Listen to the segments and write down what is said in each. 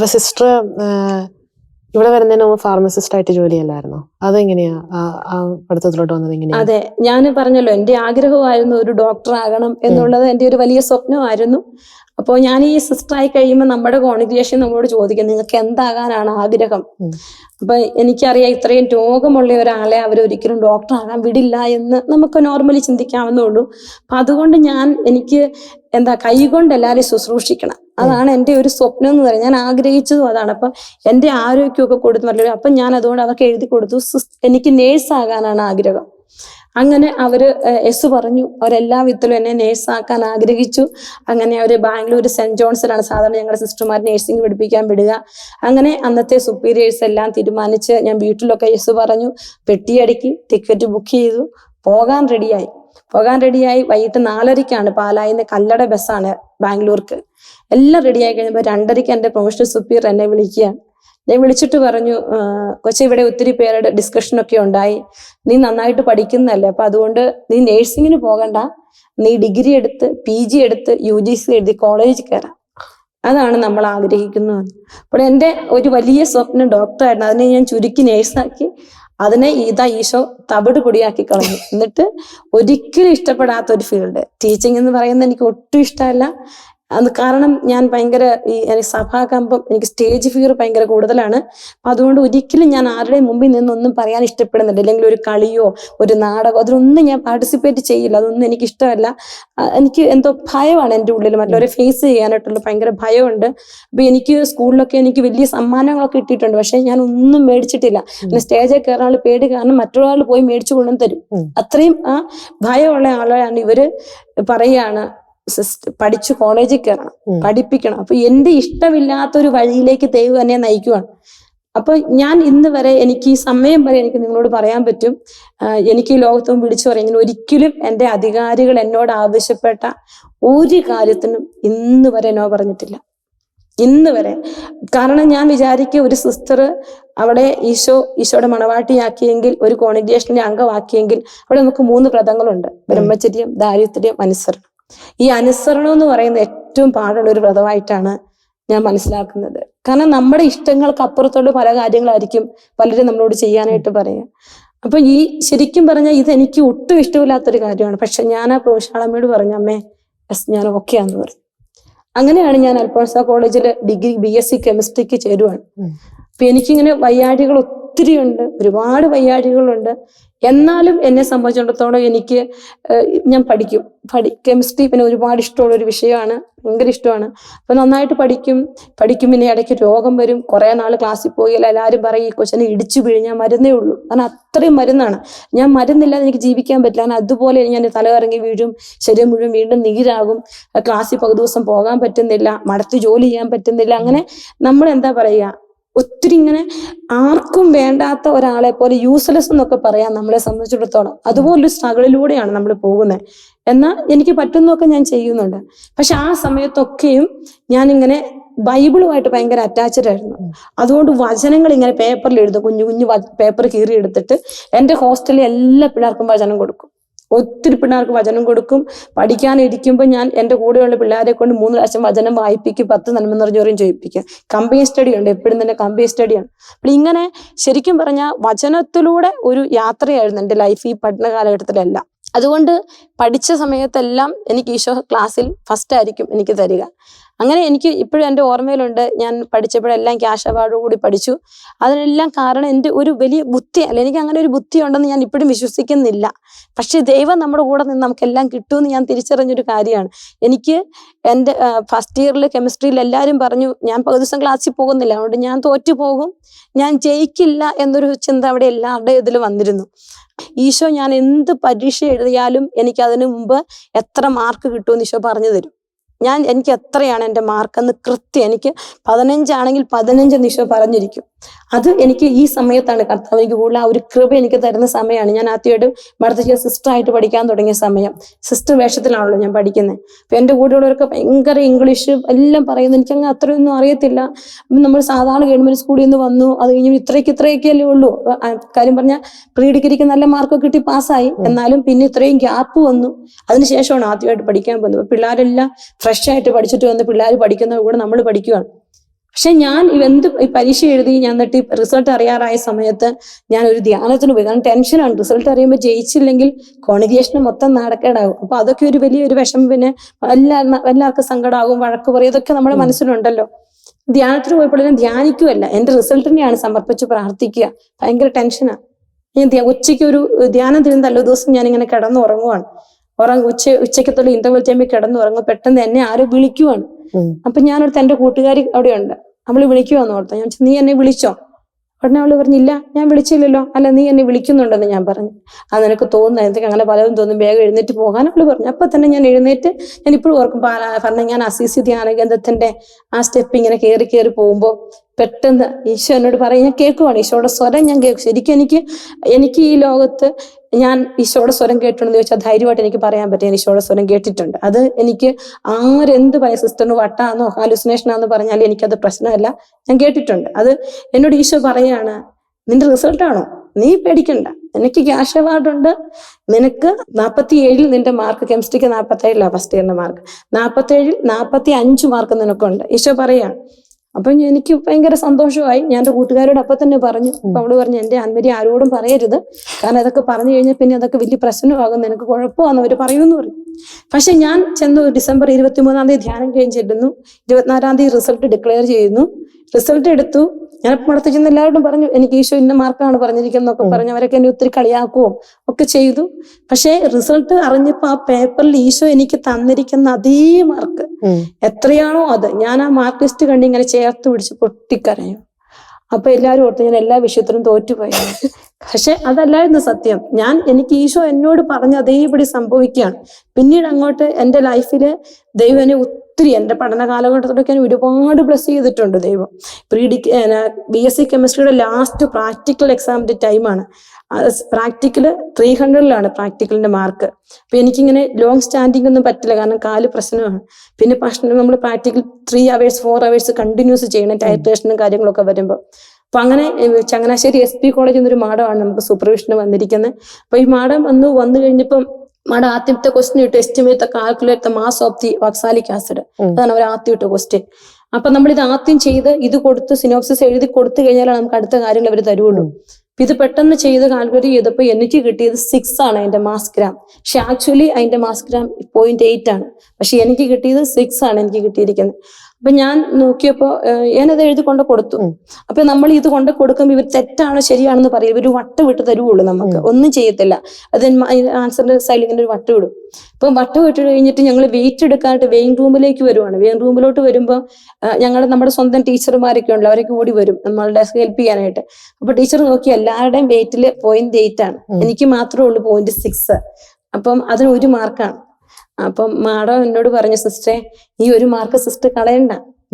അപ്പൊ സിസ്റ്റർ ഇവിടെ വരുന്നതിന് മുമ്പ് ഫാർമസിസ്റ്റ് ആയിട്ട് ജോലിയല്ലായിരുന്നോ? അതെങ്ങനെയാ? പഠിത്തത്തിലോട്ട് വന്നത് എങ്ങനെയാ? അതെ ഞാൻ പറഞ്ഞല്ലോ എന്റെ ആഗ്രഹമായിരുന്നു ഒരു ഡോക്ടർ ആകണം എന്നുള്ളത് എന്റെ ഒരു വലിയ സ്വപ്നമായിരുന്നു. അപ്പോൾ ഞാൻ ഈ സിസ്റ്റർ ആയി കഴിയുമ്പോൾ നമ്മുടെ കോൺഗ്രേഷൻ നമ്മളോട് ചോദിക്കും നിങ്ങൾക്ക് എന്താകാനാണ് ആഗ്രഹം. അപ്പൊ എനിക്കറിയാം ഇത്രയും രോഗമുള്ള ഒരാളെ അവർ ഒരിക്കലും ഡോക്ടർ ആകാൻ വിടില്ല എന്ന് നമുക്ക് നോർമലി ചിന്തിക്കാവുന്നുള്ളൂ അപ്പൊ അതുകൊണ്ട് ഞാൻ എനിക്ക് എന്താ കൈകൊണ്ട് എല്ലാവരെയും ശുശ്രൂഷിക്കണം. അതാണ് എന്റെ ഒരു സ്വപ്നം എന്ന് പറയുന്നത്. ഞാൻ ആഗ്രഹിച്ചതും അതാണ്. അപ്പം എന്റെ ആരോഗ്യമൊക്കെ കൊടുത്തു പറഞ്ഞു അപ്പം ഞാൻ അതുകൊണ്ട് അവർക്ക് എഴുതി കൊടുത്തു. എനിക്ക് നേഴ്സ് ആകാനാണ് ആഗ്രഹം. അങ്ങനെ അവർ എസ് പറഞ്ഞു. അവരെല്ലാ വിധത്തിലും എന്നെ നേഴ്സ് ആക്കാൻ ആഗ്രഹിച്ചു. അങ്ങനെ അവർ ബാംഗ്ലൂർ സെന്റ് ജോൺസിലാണ് സാധാരണ ഞങ്ങളുടെ സിസ്റ്റർമാർ നേഴ്സിംഗ് പഠിപ്പിക്കാൻ വിടുക. അങ്ങനെ അന്നത്തെ സുപ്പീരിയേഴ്സ് എല്ലാം തീരുമാനിച്ച് ഞാൻ വീട്ടിലൊക്കെ എസ് പറഞ്ഞു. പെട്ടിയടുക്കി ടിക്കറ്റ് ബുക്ക് ചെയ്തു. പോകാൻ റെഡിയായി പോകാൻ റെഡിയായി വൈകിട്ട് നാലരയ്ക്കാണ് പാലായിന്ന് കല്ലട ബസ്സാണ് ബാംഗ്ലൂർക്ക്. എല്ലാം റെഡിയായി കഴിഞ്ഞപ്പോൾ രണ്ടരയ്ക്ക് എന്റെ പ്രൊഫഷണൽ സുപ്പീർ എന്നെ വിളിക്കുക. ഞാൻ വിളിച്ചിട്ട് പറഞ്ഞു "ആ, കൊച്ചി ഇവിടെ ഒത്തിരി പേരുടെ ഡിസ്കഷനൊക്കെ ഉണ്ടായി. നീ നന്നായിട്ട് പഠിക്കുന്നതല്ലേ അപ്പൊ അതുകൊണ്ട് നീ നേഴ്സിങ്ങിന് പോകണ്ട. നീ ഡിഗ്രി എടുത്ത് പി ജി എടുത്ത് യു ജി സി എഴുതി കോളേജിൽ കയറാം അതാണ് നമ്മൾ ആഗ്രഹിക്കുന്നത് അപ്പോൾ എന്റെ ഒരു വലിയ സ്വപ്നം ഡോക്ടറായിരുന്നു അതിനെ ഞാൻ ചുരുക്കി നേഴ്സാക്കി അതിനെ ഇതാ ഈശോ തവിട് പൊടിയാക്കി കളഞ്ഞു. എന്നിട്ട് ഒരിക്കലും ഇഷ്ടപ്പെടാത്ത ഒരു ഫീൽഡ് ടീച്ചിങ് എന്ന് പറയുന്നത് എനിക്ക് ഒട്ടും ഇഷ്ടമല്ല. അത് കാരണം ഞാൻ ഭയങ്കര ഈ സഭാകമ്പം എനിക്ക് സ്റ്റേജ് ഫിയർ ഭയങ്കര കൂടുതലാണ്. അപ്പൊ അതുകൊണ്ട് ഒരിക്കലും ഞാൻ ആരുടെയും മുമ്പിൽ നിന്നൊന്നും പറയാൻ ഇഷ്ടപ്പെടുന്നില്ല. അല്ലെങ്കിൽ ഒരു കളിയോ ഒരു നാടകമോ അതിലൊന്നും ഞാൻ പാർട്ടിസിപ്പേറ്റ് ചെയ്യില്ല. അതൊന്നും എനിക്ക് ഇഷ്ടമല്ല എനിക്ക് എന്തോ ഭയമാണ് എന്റെ ഉള്ളിൽ. മറ്റുള്ളവരെ ഫേസ് ചെയ്യാനായിട്ടുള്ള ഭയങ്കര ഭയമുണ്ട്. അപ്പൊ എനിക്ക് സ്കൂളിലൊക്കെ എനിക്ക് വലിയ സമ്മാനങ്ങളൊക്കെ കിട്ടിയിട്ടുണ്ട്. പക്ഷെ ഞാൻ ഒന്നും മേടിച്ചിട്ടില്ല. പിന്നെ സ്റ്റേജിൽ കയറാനുള്ള പേടി കാരണം മറ്റൊരാൾ പോയി മേടിച്ചു കൊണ്ടു തരും. അത്രയും ആ ഭയമുള്ള ആളാണ് ഇവർ പറയാണ് പഠിച്ചു കോളേജിൽ കയറണം. പഠിപ്പിക്കണം. അപ്പൊ എന്റെ ഇഷ്ടമില്ലാത്ത ഒരു വഴിയിലേക്ക് ദൈവം തന്നെ നയിക്കുവാണ്. അപ്പൊ ഞാൻ ഇന്ന് വരെ എനിക്ക് ഈ സമയം വരെ എനിക്ക് നിങ്ങളോട് പറയാൻ പറ്റും. എനിക്ക് ഈ ലോകത്തും വിളിച്ചു പറയുന്നതിന് ഒരിക്കലും എന്റെ അധികാരികൾ എന്നോട് ആവശ്യപ്പെട്ട ഒരു കാര്യത്തിനും ഇന്ന് വരെ നോ പറഞ്ഞിട്ടില്ല. ഇന്ന് വരെ. കാരണം ഞാൻ വിചാരിക്കുക ഒരു സിസ്റ്റർ അവിടെ ഈശോ ഈശോയുടെ മണവാട്ടിയാക്കിയെങ്കിൽ ഒരു കോണിഗ്രേഷന്റെ അംഗമാക്കിയെങ്കിൽ അവിടെ നമുക്ക് മൂന്ന് വ്രതങ്ങളുണ്ട്. ബ്രഹ്മചര്യം ദാരിദ്ര്യം അനുസരണം. ഈ അനുസരണം എന്ന് പറയുന്ന ഏറ്റവും പാടുള്ള ഒരു വ്രതമായിട്ടാണ് ഞാൻ മനസ്സിലാക്കുന്നത്. കാരണം നമ്മുടെ ഇഷ്ടങ്ങൾക്ക് അപ്പുറത്തോട്ട് പല കാര്യങ്ങളായിരിക്കും പലരും നമ്മളോട് ചെയ്യാനായിട്ട് പറയുക. അപ്പൊ ഈ ശരിക്കും പറഞ്ഞാൽ ഇത് എനിക്ക് ഒട്ടും ഇഷ്ടമില്ലാത്തൊരു കാര്യമാണ്. പക്ഷെ ഞാൻ ആ പ്രൊഫഷണമ്മയോട് പറഞ്ഞു അമ്മേ എസ് ഞാൻ ഓക്കെ ആന്ന് പറഞ്ഞു. അങ്ങനെയാണ് ഞാൻ അൽഫോൺസ കോളേജിൽ ഡിഗ്രി ബി എസ് സി കെമിസ്ട്രിക്ക് ചേരുവാണ്. അപ്പൊ എനിക്കിങ്ങനെ വയ്യാഴികൾ ഒത്തിരി ഉണ്ട് ഒരുപാട് വയ്യാഴികളുണ്ട് എന്നാലും എന്നെ സംബന്ധിച്ചിടത്തോളം എനിക്ക് ഞാൻ പഠിക്കും. പഠി കെമിസ്ട്രി പിന്നെ ഒരുപാട് ഇഷ്ടമുള്ള ഒരു വിഷയമാണ് ഭയങ്കര ഇഷ്ടമാണ്. അപ്പൊ നന്നായിട്ട് പഠിക്കും. പഠിക്കും പിന്നെ ഇടയ്ക്ക് രോഗം വരും. കുറെ നാൾ ക്ലാസ്സിൽ പോയാൽ എല്ലാവരും പറയും ഈ കൊച്ചിനെ ഇടിച്ചു പിഴിഞ്ഞാൽ മരുന്നേ ഉള്ളൂ. കാരണം അത്രയും മരുന്നാണ്. ഞാൻ മരുന്നില്ലാതെ എനിക്ക് ജീവിക്കാൻ പറ്റില്ല. കാരണം അതുപോലെ ഞാൻ തലകറങ്ങി വീഴും ശരീരം മുഴുവൻ വീണ്ടും നീരാകും. ക്ലാസ്സിൽ പകുതി ദിവസം പോകാൻ പറ്റുന്നില്ല മടത്ത് ജോലി ചെയ്യാൻ പറ്റുന്നില്ല. അങ്ങനെ നമ്മൾ എന്താ പറയുക ഒത്തിരി ഇങ്ങനെ ആർക്കും വേണ്ടാത്ത ഒരാളെ പോലെ യൂസ്ലെസ് എന്നൊക്കെ പറയാം നമ്മളെ സംബന്ധിച്ചിടത്തോളം അതുപോലൊരു സ്ട്രഗിളിലൂടെയാണ് നമ്മൾ പോകുന്നത്. എന്നാൽ എനിക്ക് പറ്റുന്നതൊക്കെ ഞാൻ ചെയ്യുന്നുണ്ട്. പക്ഷെ ആ സമയത്തൊക്കെയും ഞാനിങ്ങനെ ബൈബിളുമായിട്ട് ഭയങ്കര അറ്റാച്ച്ഡ് ആയിരുന്നു. അതുകൊണ്ട് വചനങ്ങൾ ഇങ്ങനെ പേപ്പറിൽ എഴുതും. കുഞ്ഞു കുഞ്ഞു പേപ്പർ കീറി എടുത്തിട്ട് എന്റെ ഹോസ്റ്റലിൽ എല്ലാ പിള്ളേർക്കും വചനം കൊടുക്കും. ഒത്തിരി പിള്ളേർക്ക് വചനം കൊടുക്കും. പഠിക്കാനിരിക്കുമ്പോൾ ഞാൻ എന്റെ കൂടെയുള്ള പിള്ളേരെ കൊണ്ട് മൂന്ന് പ്രാവശ്യം വചനം വായിപ്പിക്കും പത്ത് നന്മ നിറഞ്ഞോറിയും ചോദിപ്പിക്കും കമ്പനി സ്റ്റഡി ഉണ്ട് എപ്പോഴും തന്നെ കമ്പനി സ്റ്റഡിയാണ് അപ്പോൾ ഇങ്ങനെ ശരിക്കും പറഞ്ഞാൽ വചനത്തിലൂടെ ഒരു യാത്രയായിരുന്നു എന്റെ ലൈഫ് ഈ പഠന കാലഘട്ടത്തിലെല്ലാം. അതുകൊണ്ട് പഠിച്ച സമയത്തെല്ലാം എനിക്ക് ഈശോ ക്ലാസ്സിൽ ഫസ്റ്റ് ആയിരിക്കും എനിക്ക് തരിക. അങ്ങനെ എനിക്ക് ഇപ്പോഴും എന്റെ ഓർമ്മയിലുണ്ട്. ഞാൻ പഠിച്ചപ്പോഴെല്ലാം ക്യാഷ് അവാർഡോടുകൂടി പഠിച്ചു. അതിനെല്ലാം കാരണം എന്റെ ഒരു വലിയ ബുദ്ധി അല്ല എനിക്ക് അങ്ങനെ ഒരു ബുദ്ധി ഉണ്ടെന്ന് ഞാൻ ഇപ്പോഴും വിശ്വസിക്കുന്നില്ല. പക്ഷേ ദൈവം നമ്മുടെ കൂടെ നിന്ന് നമുക്കെല്ലാം കിട്ടുമെന്ന് ഞാൻ തിരിച്ചറിഞ്ഞൊരു കാര്യമാണ്. എനിക്ക് എന്റെ ഫസ്റ്റ് ഇയറിൽ കെമിസ്ട്രിയിൽ എല്ലാവരും പറഞ്ഞു ഞാൻ പകുതി ദിവസം ക്ലാസ്സിൽ പോകുന്നില്ല. അതുകൊണ്ട് ഞാൻ തോറ്റു പോകും. ഞാൻ ജയിക്കില്ല എന്നൊരു ചിന്ത അവിടെ എല്ലാവരുടെ ഇതിൽ വന്നിരുന്നു. ഈശോ ഞാൻ എന്ത് പരീക്ഷ എഴുതിയാലും എനിക്ക് അതിനു മുമ്പ് എത്ര മാർക്ക് കിട്ടുമെന്ന് ഈശോ പറഞ്ഞു തരും. ഞാൻ എനിക്ക് എത്രയാണ് എന്റെ മാർക്കെന്ന് കൃത്യം എനിക്ക് പതിനഞ്ചാണെങ്കിൽ പതിനഞ്ച് ഈശോ പറഞ്ഞിരിക്കും. അത് എനിക്ക് ഈ സമയത്താണ് കർത്താവ് എനിക്ക് കൂടുതൽ ആ ഒരു കൃപ എനിക്ക് തരുന്ന സമയമാണ്. ഞാൻ ആദ്യമായിട്ട് സിസ്റ്റർ ആയിട്ട് പഠിക്കാൻ തുടങ്ങിയ സമയം. സിസ്റ്റർ വേഷത്തിലാണല്ലോ ഞാൻ പഠിക്കുന്നത് അപ്പൊ എന്റെ കൂടെയുള്ളവരൊക്കെ ഭയങ്കര ഇംഗ്ലീഷ് എല്ലാം പറയുന്നു. എനിക്ക് അങ്ങ് അത്രയൊന്നും അറിയത്തില്ല. നമ്മൾ സാധാരണ ഗവൺമെന്റ് സ്കൂളിൽ നിന്ന് വന്നു. അത് കഴിഞ്ഞ് ഇത്രയ്ക്ക് ഇത്രയൊക്കെയല്ലേ ഉള്ളൂ. കാര്യം പറഞ്ഞാൽ പ്രീ ഡിഗ്രിക്ക് നല്ല മാർക്കൊക്കെ കിട്ടി പാസ്സായി എന്നാലും പിന്നെ ഇത്രയും ഗ്യാപ്പ് വന്നു. അതിനുശേഷമാണ് ആദ്യമായിട്ട് പഠിക്കാൻ പോകുന്നത്. പിള്ളേരെല്ലാം ഫ്രഷ് ആയിട്ട് പഠിച്ചിട്ട് വന്ന് പിള്ളേർ പഠിക്കുന്ന കൂടെ നമ്മൾ പഠിക്കുകയാണ് പക്ഷെ ഞാൻ എന്ത് പരീക്ഷ എഴുതി ഞാൻ എന്നിട്ട് റിസൾട്ട് അറിയാറായ സമയത്ത് ഞാൻ ഒരു ധ്യാനത്തിന് പോയി. കാരണം ടെൻഷനാണ് റിസൾട്ട് അറിയുമ്പോൾ ജയിച്ചില്ലെങ്കിൽ കോൺഗ്രിയേഷന് മൊത്തം നടക്കേണ്ടാവും അപ്പൊ അതൊക്കെ ഒരു വലിയൊരു വിഷമം പിന്നെ എല്ലാ എല്ലാവർക്കും സങ്കടമാകും വഴക്ക് പറയും. ഇതൊക്കെ നമ്മുടെ മനസ്സിലുണ്ടല്ലോ. ധ്യാനത്തിന് പോയപ്പോഴും ധ്യാനിക്കുമല്ല എന്റെ റിസൾട്ടിനെയാണ് സമർപ്പിച്ച് പ്രാർത്ഥിക്കുക. ഭയങ്കര ടെൻഷനാണ് ഞാൻ ഉച്ചയ്ക്ക് ഒരു ധ്യാനം തിരുന്ന തലേ ദിവസം ഞാൻ ഇങ്ങനെ കിടന്നുറങ്ങുവാണ്. ഉറങ്ങ ഉച്ച ഉച്ചക്കത്തുള്ള ഇന്റർവൽ ടൈമിൽ കിടന്നുറങ്ങും പെട്ടെന്ന് എന്നെ ആരോ വിളിക്കുവാണ്. അപ്പൊ ഞാനടുത്ത് എന്റെ കൂട്ടുകാരി അവിടെയുണ്ട്. അവൾ വിളിക്കുവാന്ന് ഓർത്ത. ഞാൻ നീ എന്നെ വിളിച്ചോ? ഉടനെ അവൾ പറഞ്ഞില്ല ഞാൻ വിളിച്ചില്ലല്ലോ. അല്ല നീ എന്നെ വിളിക്കുന്നുണ്ടെന്ന് ഞാൻ പറഞ്ഞു. അത് നിനക്ക് തോന്നുന്നു എനിക്ക് അങ്ങനെ പലതും തോന്നും. വേഗം എഴുന്നേറ്റ് പോകാൻ അവൾ പറഞ്ഞു. അപ്പൊ തന്നെ ഞാൻ എഴുന്നേറ്റ് ഞാൻ ഇപ്പോഴും ഓർക്കും പറഞ്ഞ ഞാൻ അസീസി ധ്യാനഗന്ധത്തിന്റെ ആ സ്റ്റെപ്പ് ഇങ്ങനെ കയറി കയറി പോകുമ്പോൾ പെട്ടെന്ന് ഈശോ എന്നോട് പറയും ഞാൻ കേൾക്കുവാണ്. ഈശോയുടെ സ്വരം ഞാൻ കേൾക്കും. ശരിക്കും എനിക്ക് എനിക്ക് ഈ ലോകത്ത് ഞാൻ ഈശോയുടെ സ്വരം കേട്ടിട്ടുണ്ടെന്ന് ചോദിച്ചാൽ ധൈര്യമായിട്ട് എനിക്ക് പറയാൻ പറ്റും. ഞാൻ ഈശോയുടെ സ്വരം കേട്ടിട്ടുണ്ട്. അത് എനിക്ക് ആരെന്ത് പറയും സിസ്റ്ററിന് വട്ടാന്നോ ഹാലുസിനേഷൻ ആന്ന് പറഞ്ഞാൽ എനിക്കത് പ്രശ്നമല്ല. ഞാൻ കേട്ടിട്ടുണ്ട്. അത് എന്നോട് ഈശോ പറയാണ് നിന്റെ റിസൾട്ട് ആണോ? നീ പേടിക്കണ്ട. എനിക്ക് ക്യാഷ് അവാർഡുണ്ട് നിനക്ക് നാൽപ്പത്തി ഏഴിൽ നിന്റെ മാർക്ക് കെമിസ്ട്രിക്ക് നാൽപ്പത്തി ഏഴിലാണ് ഫസ്റ്റ് ഇയറിന്റെ മാർക്ക് നാൽപ്പത്തി ഏഴിൽ നാൽപ്പത്തി അഞ്ച് മാർക്ക് നിനക്കുണ്ട്. ഈശോ പറയാണ് അപ്പൊ എനിക്ക് ഭയങ്കര സന്തോഷമായി. ഞാൻ എന്റെ കൂട്ടുകാരോട് അപ്പൊ തന്നെ പറഞ്ഞു. അപ്പൊ അവൾ പറഞ്ഞു എന്റെ അന്മരി ആരോടും പറയരുത്. കാരണം അതൊക്കെ പറഞ്ഞു കഴിഞ്ഞാൽ പിന്നെ അതൊക്കെ വലിയ പ്രശ്നമാകും. എനിക്ക് കുഴപ്പമാണെന്ന് അവർ പറയുമെന്ന് പറഞ്ഞു. പക്ഷെ ഞാൻ ചെന്ന് ഡിസംബർ ഇരുപത്തി മൂന്നാം തീയതി ധ്യാനം കഴിഞ്ഞ് ചെല്ലുന്നു. ഇരുപത്തിനാലാം തീയതി റിസൾട്ട് ഡിക്ലെയർ ചെയ്യുന്നു. റിസൾട്ട് എടുത്തു. ഞാൻ അടുത്ത് ചെന്ന് എല്ലാവരോടും പറഞ്ഞു എനിക്ക് ഈശോ ഇന്ന മാർക്കാണ് പറഞ്ഞിരിക്കുന്നതൊക്കെ പറഞ്ഞു അവരൊക്കെ എന്നെ ഒത്തിരി കളിയാക്കുകയും ഒക്കെ ചെയ്തു. പക്ഷേ റിസൾട്ട് അറിഞ്ഞപ്പോ ആ പേപ്പറിൽ ഈശോ എനിക്ക് തന്നിരിക്കുന്ന അതേ മാർക്ക്. എത്രയാണോ അത്. ഞാൻ ആ മാർക്ക് ലിസ്റ്റ് കണ്ട് ഇങ്ങനെ ചേർത്ത് പിടിച്ച് പൊട്ടിക്കരഞ്ഞു. അപ്പൊ എല്ലാവരും ഓർത്ത് ഞാൻ എല്ലാ വിഷയത്തിലും തോറ്റുപോയി. പക്ഷെ അതല്ലായിരുന്നു സത്യം. ഞാൻ എനിക്ക് ഈശോ എന്നോട് പറഞ്ഞ അതേപടി സംഭവിക്കുകയാണ്. പിന്നീട് അങ്ങോട്ട് എന്റെ ലൈഫിൽ ദൈവനെ ഒത്തിരി എന്റെ പഠന കാലഘട്ടത്തിലൊക്കെ ഞാൻ ഒരുപാട് ബ്ലസ് ചെയ്തിട്ടുണ്ട് ദൈവം. Pre D B S C കെമിസ്ട്രിയുടെ last practical എക്സാമിന്റെ ടൈമാണ് പ്രാക്ടിക്കൽ ത്രീ ഹൺഡ്രഡിലാണ് പ്രാക്ടിക്കലിന്റെ മാർക്ക് അപ്പൊ എനിക്കിങ്ങനെ ലോങ് സ്റ്റാൻഡിങ് ഒന്നും പറ്റില്ല കാരണം കാൽ പ്രശ്നമാണ്. പിന്നെ ഭക്ഷണം നമ്മൾ practical three hours four hours continuous ചെയ്യണം ടൈറ്റേഷനും കാര്യങ്ങളൊക്കെ വരുമ്പോൾ അപ്പൊ അങ്ങനെ ചങ്ങനാശ്ശേരി എസ് പി കോളേജിൽ നിന്നൊരു മാഡമാണ് നമുക്ക് സൂപ്പർവിഷന് വന്നിരിക്കുന്നത് അപ്പൊ ഈ മാഡം വന്ന് വന്നു കഴിഞ്ഞപ്പം മാഡം ആദ്യത്തെ ക്വസ്റ്റ്യൻ ഇട്ട് estimate calculate the mass of the oxalic acid അതാണ് അവർ ആദ്യം ഇട്ട ക്വസ്റ്റ്യൻ അപ്പൊ നമ്മൾ ഇത് ആദ്യം ചെയ്ത് ഇത് കൊടുത്ത് സിനോപ്സിസ് എഴുതി കൊടുത്തു കഴിഞ്ഞാലാണ് നമുക്ക് അടുത്ത കാര്യങ്ങൾ അവർ തരുള്ളൂ. ഇത് പെട്ടെന്ന് ചെയ്ത് കാൽക്കുലേറ്റ് ചെയ്തപ്പോൾ എനിക്ക് കിട്ടിയത് സിക്സ് ആണ് അതിന്റെ മാസ് ഗ്രാം പക്ഷെ ആക്ച്വലി അതിന്റെ മാസ് ഗ്രാം പോയിന്റ് എയ്റ്റ് ആണ്. പക്ഷെ എനിക്ക് കിട്ടിയത് സിക്സ് ആണ് എനിക്ക് കിട്ടിയിരിക്കുന്നത്. അപ്പൊ ഞാൻ നോക്കിയപ്പോ ഞാനത് എഴുതി കൊണ്ട് കൊടുത്തു. അപ്പൊ നമ്മൾ ഇത് കൊണ്ട് കൊടുക്കുമ്പോൾ ഇവർ തെറ്റാണോ ശരിയാണെന്ന് പറയും. ഇവർ വട്ട് വിട്ട് തരുവുള്ളൂ നമുക്ക്. ഒന്നും ചെയ്യത്തില്ല. അത് ആൻസറിന്റെ സൈഡിൽ ഇങ്ങനെ ഒരു വട്ട് വിടും അപ്പൊ വട്ട് വിട്ട് കഴിഞ്ഞിട്ട് ഞങ്ങൾ വെയിറ്റ് എടുക്കാനായിട്ട് വെയിൻ റൂമിലേക്ക് വരുവാണ്. വെയിൻ റൂമിലോട്ട് വരുമ്പോൾ ഞങ്ങളുടെ നമ്മുടെ സ്വന്തം ടീച്ചർമാരൊക്കെ ഉണ്ടല്ലോ അവരൊക്കെ ഓടി വരും. നമ്മളുടെ ഹെൽപ്പ് ചെയ്യാനായിട്ട്. അപ്പൊ ടീച്ചർ നോക്കി എല്ലാവരുടെയും വെയിറ്റിൽ പോയിന്റ് എയ്റ്റ് ആണ്. എനിക്ക് മാത്രമേ ഉള്ളൂ പോയിന്റ് സിക്സ് അപ്പം അതിന് ഒരു മാർക്കാണ് അപ്പം മാഡം എന്നോട് പറഞ്ഞു സിസ്റ്ററെ ഈ ഒരു മാർക്ക് സിസ്റ്റർ കളയണ്ട.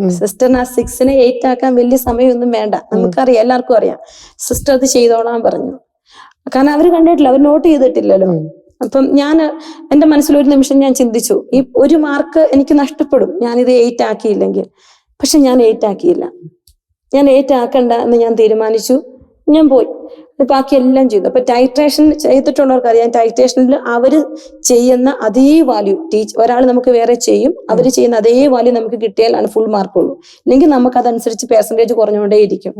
സിസ്റ്ററിന് ആ സിക്സിനെ എയ്റ്റ് ആക്കാൻ വലിയ സമയമൊന്നും വേണ്ട. നമുക്കറിയാം എല്ലാവർക്കും അറിയാം. സിസ്റ്റർ അത് ചെയ്തോളാൻ പറഞ്ഞു. കാരണം അവർ കണ്ടിട്ടില്ല അവർ നോട്ട് ചെയ്തിട്ടില്ലല്ലോ. അപ്പം ഞാൻ എന്റെ മനസ്സിൽ ഒരു നിമിഷം ഞാൻ ചിന്തിച്ചു ഈ ഒരു മാർക്ക് എനിക്ക് നഷ്ടപ്പെടും. ഞാൻ ഇത് എയ്റ്റ് ആക്കിയില്ലെങ്കിൽ. പക്ഷെ ഞാൻ എയ്റ്റ് ആക്കിയില്ല. ഞാൻ എയ്റ്റ് ആക്കണ്ട എന്ന് ഞാൻ തീരുമാനിച്ചു. ഞാൻ പോയി. ബാക്കി എല്ലാം ചെയ്തു അപ്പൊ ടൈട്രേഷൻ ചെയ്തിട്ടുള്ളവർക്ക് അറിയാം ടൈട്രേഷനിൽ അവർ ചെയ്യുന്ന അതേ വാല്യൂ ടീച്ച് ഒരാൾ നമുക്ക് വേറെ ചെയ്യും അവർ ചെയ്യുന്ന അതേ വാല്യൂ നമുക്ക് കിട്ടിയാലാണ് ഫുൾ മാർക്കുള്ളൂ ഇല്ലെങ്കിൽ നമുക്ക് അതനുസരിച്ച് പെർസെന്റേജ് കുറഞ്ഞുകൊണ്ടേയിരിക്കും.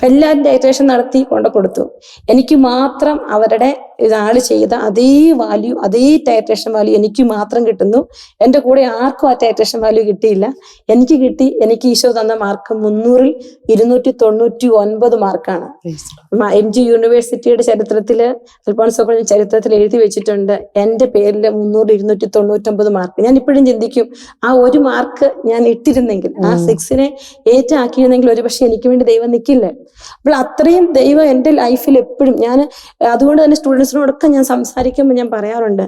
എല്ലാവരും ഡയറ്റേഷൻ നടത്തി കൊണ്ട് കൊടുത്തു. എനിക്ക് മാത്രം അവരുടെ ഇതാൾ ചെയ്ത അതേ വാല്യൂ അതേ ടൈറ്റേഷൻ വാല്യൂ എനിക്ക് മാത്രം കിട്ടുന്നു. എന്റെ കൂടെ ആർക്കും ആ ടൈറ്റേഷൻ വാല്യൂ കിട്ടിയില്ല. എനിക്ക് കിട്ടി എനിക്ക് ഈശോ തന്ന മാർക്ക് മുന്നൂറിൽ ഇരുന്നൂറ്റി തൊണ്ണൂറ്റി ഒൻപത് മാർക്കാണ് എം ജി യൂണിവേഴ്സിറ്റിയുടെ ചരിത്രത്തിൽ അൽഫോൺസോ ചരിത്രത്തിൽ എഴുതി വെച്ചിട്ടുണ്ട്. എന്റെ പേരിൽ മുന്നൂറ് ഇരുന്നൂറ്റി തൊണ്ണൂറ്റൊമ്പത് മാർക്ക് ഞാൻ ഇപ്പോഴും ചിന്തിക്കും ആ ഒരു മാർക്ക് ഞാൻ ഇട്ടിരുന്നെങ്കിൽ ആ. സിക്സിനെ ഏറ്റാക്കിയിരുന്നെങ്കിൽ ഒരു പക്ഷെ എനിക്ക് വേണ്ടി ദൈവം നിൽക്കില്ലേ അപ്പോൾ അത്രയും ദൈവം എന്റെ ലൈഫിൽ എപ്പോഴും ഞാൻ അതുകൊണ്ട് തന്നെ സ്റ്റുഡൻസിനോടൊക്കെ ഞാൻ സംസാരിക്കുമ്പോൾ ഞാൻ പറയാറുണ്ട്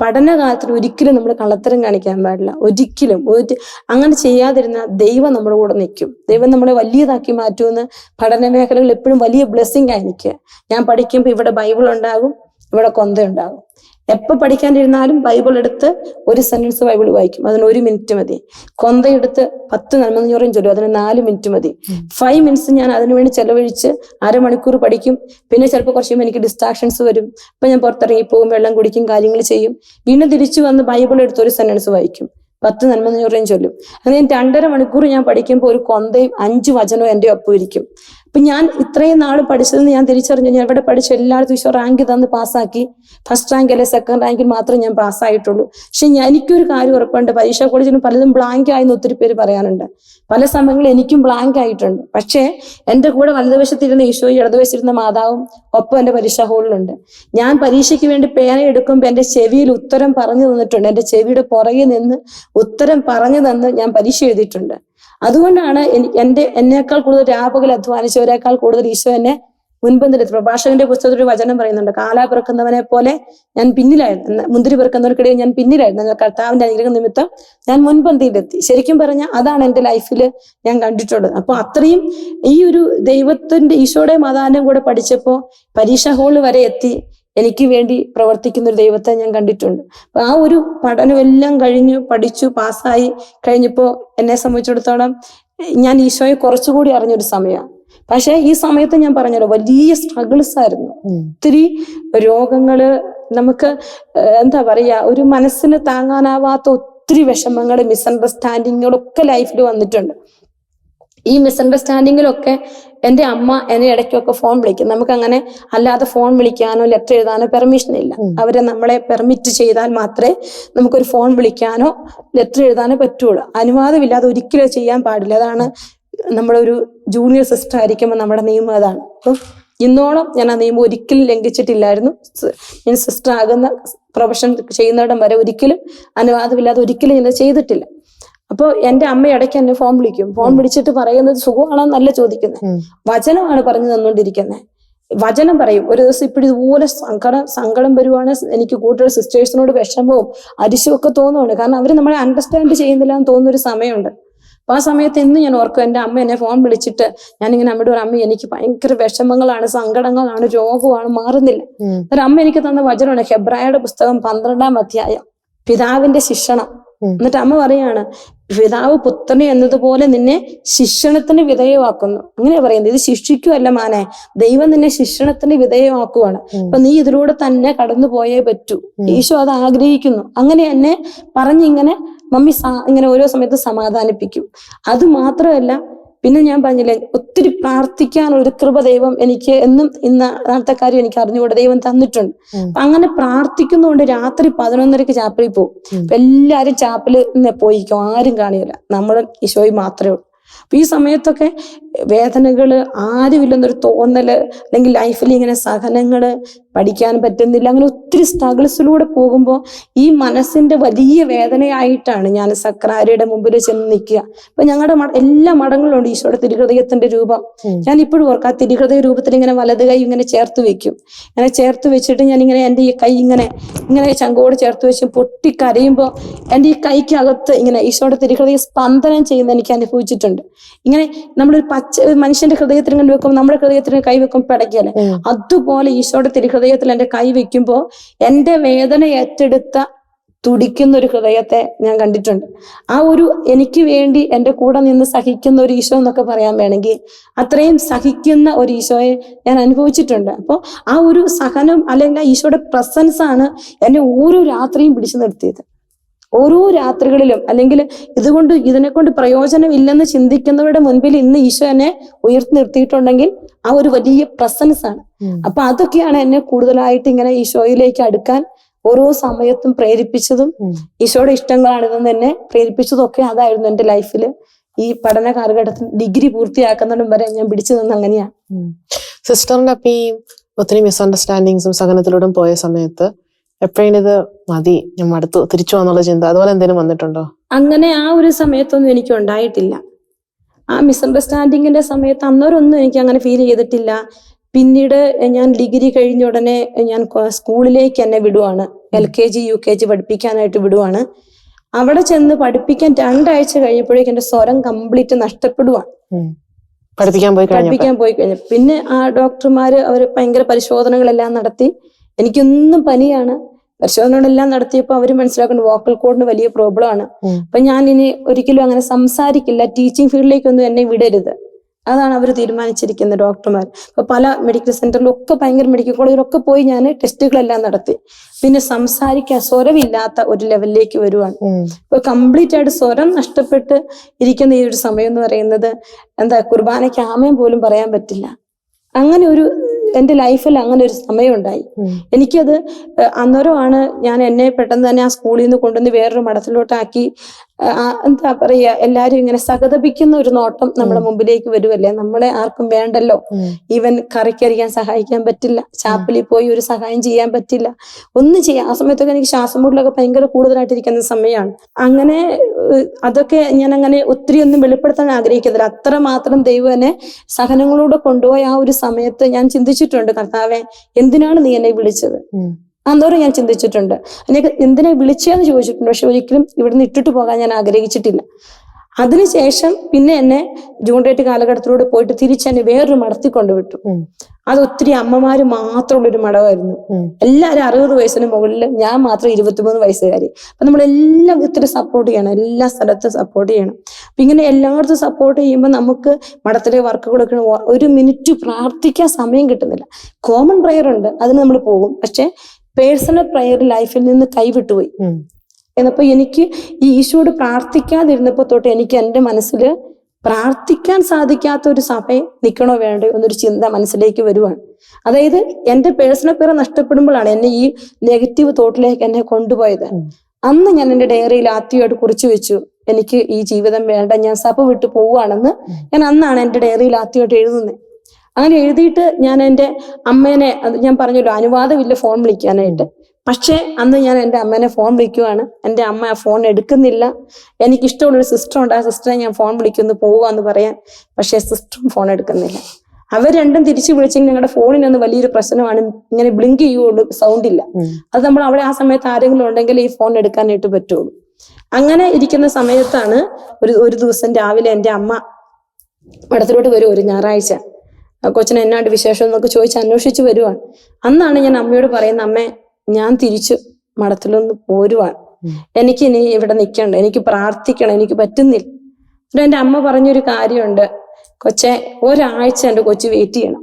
പഠനകാലത്തിൽ ഒരിക്കലും നമ്മൾ കള്ളത്തരം കാണിക്കാൻ പാടില്ല. ഒരിക്കലും. ഒരു അങ്ങനെ ചെയ്യാതിരുന്ന ദൈവം നമ്മുടെ കൂടെ നിൽക്കും. ദൈവം നമ്മളെ വലിയതാക്കി മാറ്റുമെന്ന് പഠന മേഖലകളിൽ എപ്പോഴും വലിയ ബ്ലെസ്സിങ് ആയിരിക്കുക ഞാൻ പഠിക്കുമ്പോൾ ഇവിടെ ബൈബിൾ ഉണ്ടാകും ഇവിടെ കൊന്ത ഉണ്ടാകും. എപ്പോൾ പഠിക്കാണ്ടിരുന്നാലും ബൈബിൾ എടുത്ത് ഒരു സെന്റൻസ് ബൈബിൾ വായിക്കും. അതിന് ഒരു മിനിറ്റ് മതി. കൊന്ത എടുത്ത് പത്ത് നന്മഞ്ഞൂറും ചൊല്ലും. അതിന് നാല് മിനിറ്റ് മതി. ഫൈവ് മിനിറ്റ്സ് ഞാൻ അതിനുവേണ്ടി ചെലവഴിച്ച് അരമണിക്കൂർ പഠിക്കും. പിന്നെ ചിലപ്പോൾ കുറച്ച് എനിക്ക് ഡിസ്ട്രാക്ഷൻസ് വരും. ഇപ്പൊ ഞാൻ പുറത്തിറങ്ങി പോകും വെള്ളം കുടിക്കും കാര്യങ്ങൾ ചെയ്യും. വീണ്ടും തിരിച്ചു വന്ന് ബൈബിൾ എടുത്ത് ഒരു സെന്റൻസ് വായിക്കും. പത്ത് നന്മ നൂറേയും ചൊല്ലും അങ്ങനെ രണ്ടര മണിക്കൂർ ഞാൻ പഠിക്കുമ്പോൾ ഒരു കൊന്തയും അഞ്ച് വചനവും എന്റെ ഒപ്പം ഇരിക്കും. അപ്പൊ ഞാൻ ഇത്രയും നാൾ പഠിച്ചതെന്ന് ഞാൻ തിരിച്ചറിഞ്ഞു. ഞാൻ ഇവിടെ പഠിച്ച എല്ലായിടത്തും ഈശോ റാങ്ക് തന്ന് പാസ്സാക്കി. ഫസ്റ്റ് റാങ്ക് അല്ലെ സെക്കൻഡ് റാങ്കിൽ മാത്രമേ ഞാൻ പാസ്സായിട്ടുള്ളൂ. പക്ഷെ എനിക്കൊരു കാര്യം ഉറപ്പുണ്ട്. പരീക്ഷാ കോളേജിന് പലതും ബ്ലാങ്ക് ആയെന്ന് ഒത്തിരി പേര് പറയാനുണ്ട് പല സമയങ്ങളിൽ എനിക്കും ബ്ലാങ്ക് ആയിട്ടുണ്ട്. പക്ഷേ എന്റെ കൂടെ വലതുവശത്തിരുന്ന ഈശോയും ഇടതുവശത്തിരുന്ന മാതാവും ഒപ്പം എന്റെ പരീക്ഷാ ഹോളിലുണ്ട് ഞാൻ പരീക്ഷയ്ക്ക് വേണ്ടി പേന എടുക്കുമ്പോൾ എന്റെ ചെവിയിൽ ഉത്തരം പറഞ്ഞു തന്നിട്ടുണ്ട്. എന്റെ ചെവിയുടെ പുറകെ നിന്ന് ഉത്തരം പറഞ്ഞു തന്ന് ഞാൻ പരീക്ഷ എഴുതിയിട്ടുണ്ട്. അതുകൊണ്ടാണ് എന്റെ എന്നേക്കാൾ കൂടുതൽ രാപകൽ അധ്വാനിച്ചവരെക്കാൾ കൂടുതൽ ഈശോ എന്നെ മുൻപന്തിലെത്തി പ്രഭാഷകന്റെ പുസ്തകത്തിൽ ഒരു വചനം പറയുന്നുണ്ട് കാലാ പിറക്കുന്നവനെ പോലെ ഞാൻ പിന്നിലായിരുന്നു. മുന്തിരി പിറക്കുന്നവർക്കിടയിൽ ഞാൻ പിന്നിലായിരുന്നു. കർത്താവിന്റെ അനുഗ്രഹം നിമിത്തം ഞാൻ മുൻപന്തിയിലെത്തി. ശരിക്കും പറഞ്ഞാൽ അതാണ് എന്റെ ലൈഫിൽ ഞാൻ കണ്ടിട്ടുള്ളത്. അപ്പൊ അത്രയും ഈ ഒരു ദൈവത്തിന്റെ ഈശോയുടെ മതാനം കൂടെ പഠിച്ചപ്പോൾ പരീക്ഷ ഹോൾ വരെ എത്തി. എനിക്ക് വേണ്ടി പ്രവർത്തിക്കുന്ന ഒരു ദൈവത്തെ ഞാൻ കണ്ടിട്ടുണ്ട്. അപ്പൊ ആ ഒരു പഠനമെല്ലാം കഴിഞ്ഞു പഠിച്ചു പാസ്സായി കഴിഞ്ഞപ്പോൾ എന്നെ സംബന്ധിച്ചിടത്തോളം ഞാൻ ഈശോയെ കുറച്ചുകൂടി അറിഞ്ഞൊരു സമയമാണ്. പക്ഷെ ഈ സമയത്ത് ഞാൻ പറഞ്ഞല്ലോ വലിയ സ്ട്രഗിൾസ് ആയിരുന്നു. ഒത്തിരി രോഗങ്ങൾ നമുക്ക് എന്താ പറയാ ഒരു മനസ്സിന് താങ്ങാനാവാത്ത ഒത്തിരി വിഷമങ്ങൾ മിസ്അണ്ടർസ്റ്റാൻഡിങ്ങുകളൊക്കെ ലൈഫിൽ വന്നിട്ടുണ്ട്. ഈ മിസ്അണ്ടർസ്റ്റാൻഡിങ്ങിലൊക്കെ എന്റെ അമ്മ എന്നെ ഇടയ്ക്കൊക്കെ ഫോൺ വിളിക്കും. നമുക്ക് അങ്ങനെ അല്ലാതെ ഫോൺ വിളിക്കാനോ ലെറ്റർ എഴുതാനോ പെർമിഷൻ ഇല്ല. അവരെ നമ്മളെ പെർമിറ്റ് ചെയ്താൽ മാത്രമേ നമുക്കൊരു ഫോൺ വിളിക്കാനോ ലെറ്റർ എഴുതാനോ പറ്റുള്ളൂ. അനുവാദമില്ലാതെ ഒരിക്കലും ചെയ്യാൻ പാടില്ല. അതാണ് നമ്മുടെ ഒരു ജൂനിയർ സിസ്റ്റർ ആയിരിക്കുമ്പോൾ നമ്മുടെ നിയമം അതാണ്. അപ്പം ഇന്നോളം ഞാൻ ആ നിയമം ഒരിക്കലും ലംഘിച്ചിട്ടില്ലായിരുന്നു. ഞാൻ സിസ്റ്റർ ആകുന്ന പ്രൊഫഷൻ ചെയ്യുന്നിടം വരെ ഒരിക്കലും അനുവാദമില്ലാതെ ഒരിക്കലും ഞാൻ ചെയ്തിട്ടില്ല. അപ്പോൾ എന്റെ അമ്മ ഇടയ്ക്ക് എന്നെ ഫോൺ വിളിക്കും. ഫോൺ വിളിച്ചിട്ട് പറയുന്നത് സുഖമാണെന്നല്ല ചോദിക്കുന്നത്. വചനമാണ് പറഞ്ഞു തന്നുകൊണ്ടിരിക്കുന്നത് വചനം പറയും. ഒരു ദിവസം ഇപ്പോഴും ഇതുപോലെ സങ്കടം സങ്കടം വരുവാണ്. എനിക്ക് കൂടുതൽ സിസ്റ്റേഴ്സിനോട് വിഷമവും അരിശവും ഒക്കെ തോന്നുന്നുണ്ട് കാരണം അവർ നമ്മളെ അണ്ടർസ്റ്റാൻഡ് ചെയ്യുന്നില്ല എന്ന് തോന്നുന്ന ഒരു സമയമുണ്ട്. അപ്പൊ ആ സമയത്ത് ഇന്ന് ഞാൻ ഓർക്കും എന്റെ അമ്മ എന്നെ ഫോൺ വിളിച്ചിട്ട് ഞാനിങ്ങനെ അമ്മയുടെ ഒരു അമ്മ എനിക്ക് ഭയങ്കര വിഷമങ്ങളാണ് സങ്കടങ്ങളാണ് രോഗമാണ് മാറുന്നില്ല. ഒരു അമ്മ എനിക്ക് തന്ന വചനമാണ് ഹെബ്രായയുടെ പുസ്തകം പന്ത്രണ്ടാം അധ്യായം. പിതാവിന്റെ ശിക്ഷണം. എന്നിട്ട് അമ്മ പറയാണ് പിതാവ് പുത്രനെ എന്നതുപോലെ നിന്നെ ശിക്ഷണത്തിന് വിധേയമാക്കുന്നു. അങ്ങനെ പറയുന്നത് ഇത് ശിക്ഷിക്കുമല്ല മാനെ ദൈവം നിന്നെ ശിക്ഷണത്തിന് വിധേയമാക്കുവാണ്. അപ്പൊ നീ ഇതിലൂടെ തന്നെ കടന്നു പോയേ പറ്റൂ. ഈശോ അത് ആഗ്രഹിക്കുന്നു. അങ്ങനെ എന്നെ പറഞ്ഞിങ്ങനെ മമ്മി ഇങ്ങനെ ഓരോ സമയത്ത് സമാധാനിപ്പിക്കും. അത് മാത്രമല്ല പിന്നെ ഞാൻ പറഞ്ഞില്ലേ ഒത്തിരി പ്രാർത്ഥിക്കാനുള്ള ഒരു കൃപ ദൈവം എനിക്ക് എന്നും ഇന്ന് നാളത്തെ കാര്യം എനിക്ക് അറിഞ്ഞുകൂടെ. ദൈവം തന്നിട്ടുണ്ട്. അപ്പൊ അങ്ങനെ പ്രാർത്ഥിക്കുന്നതുകൊണ്ട് രാത്രി പതിനൊന്നരക്ക് ചാപ്പലിൽ പോകും. എല്ലാരും ചാപ്പലിൽ നിന്ന് പോയിക്കും ആരും കാണില്ല. നമ്മൾ ഈശോയും മാത്രമേ ഉള്ളൂ. അപ്പൊ ഈ സമയത്തൊക്കെ വേദനകൾ ആരുമില്ലെന്നൊരു തോന്നൽ അല്ലെങ്കിൽ ലൈഫിൽ ഇങ്ങനെ സഹനങ്ങൾ പഠിക്കാൻ പറ്റുന്നില്ല. അങ്ങനെ ഒത്തിരി സ്ട്രഗിൾസിലൂടെ പോകുമ്പോൾ ഈ മനസ്സിന്റെ വലിയ വേദനയായിട്ടാണ് ഞാൻ സക്രാരിയുടെ മുമ്പിൽ ചെന്ന് നിൽക്കുക. അപ്പൊ ഞങ്ങളുടെ എല്ലാ ഉണ്ട് ഈശോയുടെ തിരുഹൃദയത്തിന്റെ രൂപം. ഞാൻ ഇപ്പോഴും ഓർക്കും ആ തിരുഹൃദയ രൂപത്തിൽ ഇങ്ങനെ വലത് കൈ ഇങ്ങനെ ചേർത്ത് വെക്കും. ഇങ്ങനെ ചേർത്ത് വെച്ചിട്ട് ഞാൻ ഇങ്ങനെ എന്റെ ഈ കൈ ഇങ്ങനെ ഇങ്ങനെ ചങ്കോട് ചേർത്ത് വെച്ച് പൊട്ടി കരയുമ്പോൾ എന്റെ ഈ കൈക്കകത്ത് ഇങ്ങനെ ഈശോയുടെ തിരുഹൃദയ സ്പന്ദനം ചെയ്യുന്ന എനിക്ക് അനുഭവിച്ചിട്ടുണ്ട്. ഇങ്ങനെ നമ്മളൊരു പച്ച മനുഷ്യന്റെ ഹൃദയത്തിൽ ഇങ്ങനെ വെക്കുമ്പോൾ നമ്മുടെ ഹൃദയത്തിന് കൈ വെക്കുമ്പോൾ പിടയ്ക്കല്ലേ. അതുപോലെ ഈശോയുടെ തിരുഹൃദയത്തിൽ എന്റെ കൈ വെക്കുമ്പോൾ എന്റെ വേദന ഏറ്റെടുത്ത തുടിക്കുന്ന ഒരു ഹൃദയത്തെ ഞാൻ കണ്ടിട്ടുണ്ട്. ആ ഒരു എനിക്ക് വേണ്ടി എന്റെ കൂടെ നിന്ന് സഹിക്കുന്ന ഒരു ഈശോ എന്നൊക്കെ പറയാൻ വേണമെങ്കിൽ അത്രയും സഹിക്കുന്ന ഒരു ഈശോയെ ഞാൻ അനുഭവിച്ചിട്ടുണ്ട്. അപ്പോൾ ആ ഒരു സഹനം അല്ലെങ്കിൽ ആ ഈശോയുടെ പ്രസൻസാണ് എന്നെ ഓരോ രാത്രിയും പിടിച്ചു നിർത്തിയത്. ഓരോ രാത്രികളിലും അല്ലെങ്കിൽ ഇതുകൊണ്ട് ഇതിനെ കൊണ്ട് പ്രയോജനമില്ലെന്ന് ചിന്തിക്കുന്നവരുടെ മുൻപിൽ ഇന്ന് ഈശോ എന്നെ ഉയർത്തി നിർത്തിയിട്ടുണ്ടെങ്കിൽ ആ ഒരു വലിയ പ്രസൻസ് ആണ്. അപ്പൊ അതൊക്കെയാണ് എന്നെ കൂടുതലായിട്ട് ഇങ്ങനെ ഈശോയിലേക്ക് അടുക്കാൻ ഓരോ സമയത്തും പ്രേരിപ്പിച്ചതും. ഈശോയുടെ ഇഷ്ടങ്ങളാണിതെന്ന് എന്നെ പ്രേരിപ്പിച്ചതും ഒക്കെ അതായിരുന്നു എന്റെ ലൈഫിൽ ഈ പഠന കാലഘട്ടത്തിൽ ഡിഗ്രി പൂർത്തിയാക്കുന്നതും വരെ ഞാൻ പിടിച്ചു നിന്ന് അങ്ങനെയാണ് സിസ്റ്ററിന്റെ അപ്പൊ ഈ ഒത്തിരി മിസ്അണ്ടർസ്റ്റാൻഡിങ്സും സഹനത്തിലൂടെ പോയ സമയത്ത് എപ്പോഴും ഇത് മതി? ഞാൻ മടുത്തു. തിരിച്ചു വന്നുള്ള ചിന്ത. അതുപോലെ എന്തെങ്കിലും വന്നിട്ടുണ്ടോ? അങ്ങനെ ആ ഒരു സമയത്തൊന്നും എനിക്ക് ഉണ്ടായിട്ടില്ല. ആ മിസ്അണ്ടർസ്റ്റാൻഡിങ്ങിന്റെ സമയത്ത് അന്നേരമൊന്നും എനിക്ക് അങ്ങനെ ഫീൽ ചെയ്തിട്ടില്ല. പിന്നീട് ഞാൻ ഡിഗ്രി കഴിഞ്ഞ ഉടനെ ഞാൻ സ്കൂളിലേക്ക് എന്നെ വിടുവാണ്. L K G U K G പഠിപ്പിക്കാനായിട്ട് വിടുവാണ്. അവിടെ ചെന്ന് പഠിപ്പിക്കാൻ രണ്ടാഴ്ച കഴിഞ്ഞപ്പോഴേക്കും എന്റെ സ്വരം കംപ്ലീറ്റ് നഷ്ടപ്പെടുവാണ്. പഠിപ്പിക്കാൻ പോയി പഠിപ്പിക്കാൻ പോയി കഴിഞ്ഞു പിന്നെ ആ ഡോക്ടർമാര് അവർ ഭയങ്കര പരിശോധനകളെല്ലാം നടത്തി. എനിക്കൊന്നും പനിയാണ്. പരിശോധനകളെല്ലാം നടത്തിയപ്പോൾ അവർ മനസ്സിലാക്കുന്നത് വോക്കൽ കോഡിന് വലിയ പ്രോബ്ലം ആണ്. അപ്പൊ ഞാൻ ഇനി ഒരിക്കലും അങ്ങനെ സംസാരിക്കില്ല. ടീച്ചിങ് ഫീൽഡിലേക്കൊന്നും എന്നെ വിടരുത്. അതാണ് അവർ തീരുമാനിച്ചിരിക്കുന്നത് ഡോക്ടർമാർ ഇപ്പൊ പല മെഡിക്കൽ സെന്ററിലും ഒക്കെ ഭയങ്കര മെഡിക്കൽ കോളേജിലൊക്കെ പോയി ഞാൻ ടെസ്റ്റുകളെല്ലാം നടത്തി. പിന്നെ സംസാരിക്കാൻ സ്വരമില്ലാത്ത ഒരു ലെവലിലേക്ക് വരുവാണ്. ഇപ്പൊ കംപ്ലീറ്റ് ആയിട്ട് സ്വരം നഷ്ടപ്പെട്ട് ഇരിക്കുന്ന ഈ ഒരു സമയം എന്ന് പറയുന്നത് എന്താ കുർബാനയ്ക്ക് ആമയം പോലും പറയാൻ പറ്റില്ല. അങ്ങനെ ഒരു എന്റെ ലൈഫിൽ അങ്ങനെ ഒരു സമയം ഉണ്ടായി. എനിക്കത് അന്നേരമാണ് ഞാൻ എന്നെ പെട്ടെന്ന് തന്നെ ആ സ്കൂളിൽ നിന്ന് കൊണ്ടുവന്ന് വേറൊരു മഠത്തിലോട്ടാക്കി. ആ, എന്താ പറയുക എല്ലാരും ഇങ്ങനെ സഹതപിക്കുന്ന ഒരു നോട്ടം നമ്മുടെ മുമ്പിലേക്ക് വരുമല്ലേ നമ്മളെ ആർക്കും വേണ്ടല്ലോ. ഈവൻ കറിക്കരിക്കാൻ സഹായിക്കാൻ പറ്റില്ല. ചാപ്പലിൽ പോയി ഒരു സഹായം ചെയ്യാൻ പറ്റില്ല. ഒന്നും ചെയ്യാം ആ സമയത്തൊക്കെ എനിക്ക് ശ്വാസം മുട്ടിലൊക്കെ ഭയങ്കര കൂടുതലായിട്ടിരിക്കുന്ന സമയമാണ്. അങ്ങനെ അതൊക്കെ ഞാൻ അങ്ങനെ ഒത്തിരി ഒന്നും വെളിപ്പെടുത്താൻ ആഗ്രഹിക്കുന്നില്ല. അത്ര മാത്രം ദൈവനെ എന്നെ സഹനങ്ങളോടെ കൊണ്ടുപോയ ആ ഒരു സമയത്ത് ഞാൻ ചിന്തിച്ചിട്ടുണ്ട് കർത്താവെ എന്തിനാണ് നീ എന്നെ വിളിച്ചത്? അന്നോറും അന്നേരം ഞാൻ ചിന്തിച്ചിട്ടുണ്ട്. എന്നെ എന്തിനാ വിളിച്ചതെന്ന് ചോദിച്ചിട്ടുണ്ട്. പക്ഷെ ഒരിക്കലും ഇവിടുന്ന് ഇട്ടിട്ട് പോകാൻ ഞാൻ ആഗ്രഹിച്ചിട്ടില്ല. അതിനുശേഷം പിന്നെ എന്നെ ജൂൺ ഡേറ്റ് കാലഘട്ടത്തിലൂടെ പോയിട്ട് തിരിച്ചെന്നെ വേറൊരു മടത്തി കൊണ്ടുവിട്ടു. അത് ഒത്തിരി അമ്മമാര് മാത്രമുള്ള ഒരു മടവായിരുന്നു. എല്ലാവരും അറുപത് വയസ്സിന് മുകളിൽ ഞാൻ മാത്രം ഇരുപത്തിമൂന്ന് വയസ്സുകാരി. അപ്പൊ നമ്മളെല്ലാം ഇത്തിരി സപ്പോർട്ട് ചെയ്യണം. എല്ലാ സ്ഥലത്തും സപ്പോർട്ട് ചെയ്യണം. അപ്പൊ ഇങ്ങനെ എല്ലായിടത്തും സപ്പോർട്ട് ചെയ്യുമ്പോൾ നമുക്ക് മഠത്തിലെ വർക്കുകളൊക്കെ ഒരു മിനിറ്റ് പ്രാർത്ഥിക്കാൻ സമയം കിട്ടുന്നില്ല. കോമൺ പ്രയർ ഉണ്ട്. അതിന് നമ്മൾ പോകും. പക്ഷെ പേഴ്സണൽ പ്രയർ ലൈഫിൽ നിന്ന് കൈവിട്ടുപോയി. ഉം. എന്നപ്പോ എനിക്ക് ഈ ഈശോട് പ്രാർത്ഥിക്കാതിരുന്നപ്പോ തൊട്ട് എനിക്ക് എന്റെ മനസ്സിൽ പ്രാർത്ഥിക്കാൻ സാധിക്കാത്ത ഒരു സഭയെ നിൽക്കണോ വേണ്ടോ എന്നൊരു ചിന്ത മനസ്സിലേക്ക് വരുവാണ്. അതായത് എന്റെ പേഴ്സണൽ പേര് നഷ്ടപ്പെടുമ്പോഴാണ് എന്നെ ഈ നെഗറ്റീവ് തോട്ടിലേക്ക് എന്നെ കൊണ്ടുപോയത്. അന്ന് ഞാൻ എന്റെ ഡയറിയിൽ ആദ്യമായിട്ട് കുറിച്ചു വെച്ചു. എനിക്ക് ഈ ജീവിതം വേണ്ട ഞാൻ സഭ വിട്ടു പോവുകയാണെന്ന് ഞാൻ അന്നാണ് എന്റെ ഡയറിയിൽ ആദ്യമായിട്ട് എഴുതുന്നത് അങ്ങനെ എഴുതിയിട്ട് ഞാൻ എന്റെ അമ്മേനെ ഞാൻ പറഞ്ഞല്ലോ അനുവാദമില്ല ഫോൺ വിളിക്കാനായിട്ട്. പക്ഷേ അന്ന് ഞാൻ എന്റെ അമ്മേനെ ഫോൺ വിളിക്കുവാണ്. എന്റെ അമ്മ ആ ഫോൺ എടുക്കുന്നില്ല. എനിക്ക് ഇഷ്ടമുള്ളൊരു സിസ്റ്റർ ഉണ്ട്. ആ സിസ്റ്ററെ ഞാൻ ഫോൺ വിളിക്കുന്നു പോവാന്ന് പറയാൻ. പക്ഷേ സിസ്റ്ററും ഫോൺ എടുക്കുന്നില്ല. അവർ രണ്ടും തിരിച്ചു വിളിച്ചെങ്കിൽ ഞങ്ങളുടെ ഫോണിനൊന്ന് വലിയൊരു പ്രശ്നമാണ്. ഇങ്ങനെ ബ്ലിങ്ക് ചെയ്യുള്ളൂ സൗണ്ട് ഇല്ല. അത് നമ്മൾ അവിടെ ആ സമയത്ത് ആരെങ്കിലും ഉണ്ടെങ്കിൽ ഈ ഫോൺ എടുക്കാനായിട്ട് പറ്റുള്ളൂ. അങ്ങനെ ഇരിക്കുന്ന സമയത്താണ് ഒരു ഒരു ദിവസം രാവിലെ എന്റെ അമ്മ പടത്തിലോട്ട് വരും ഒരു ഞായറാഴ്ച. കൊച്ചിന് എന്നാണ്ട് വിശേഷം എന്നൊക്കെ ചോദിച്ച് അന്വേഷിച്ച് വരുവാണ്. അന്നാണ് ഞാൻ അമ്മയോട് പറയുന്ന അമ്മേ ഞാൻ തിരിച്ചു മഠത്തിലൊന്ന് പോരുവാണ് എനിക്ക് ഇനി ഇവിടെ നിൽക്കണ്ട എനിക്ക് പ്രാർത്ഥിക്കണം. എനിക്ക് പറ്റുന്നില്ല. എന്നിട്ട് എന്റെ അമ്മ പറഞ്ഞൊരു കാര്യമുണ്ട്. കൊച്ചെ ഒരാഴ്ച എന്റെ കൊച്ചു വെയിറ്റ് ചെയ്യണം.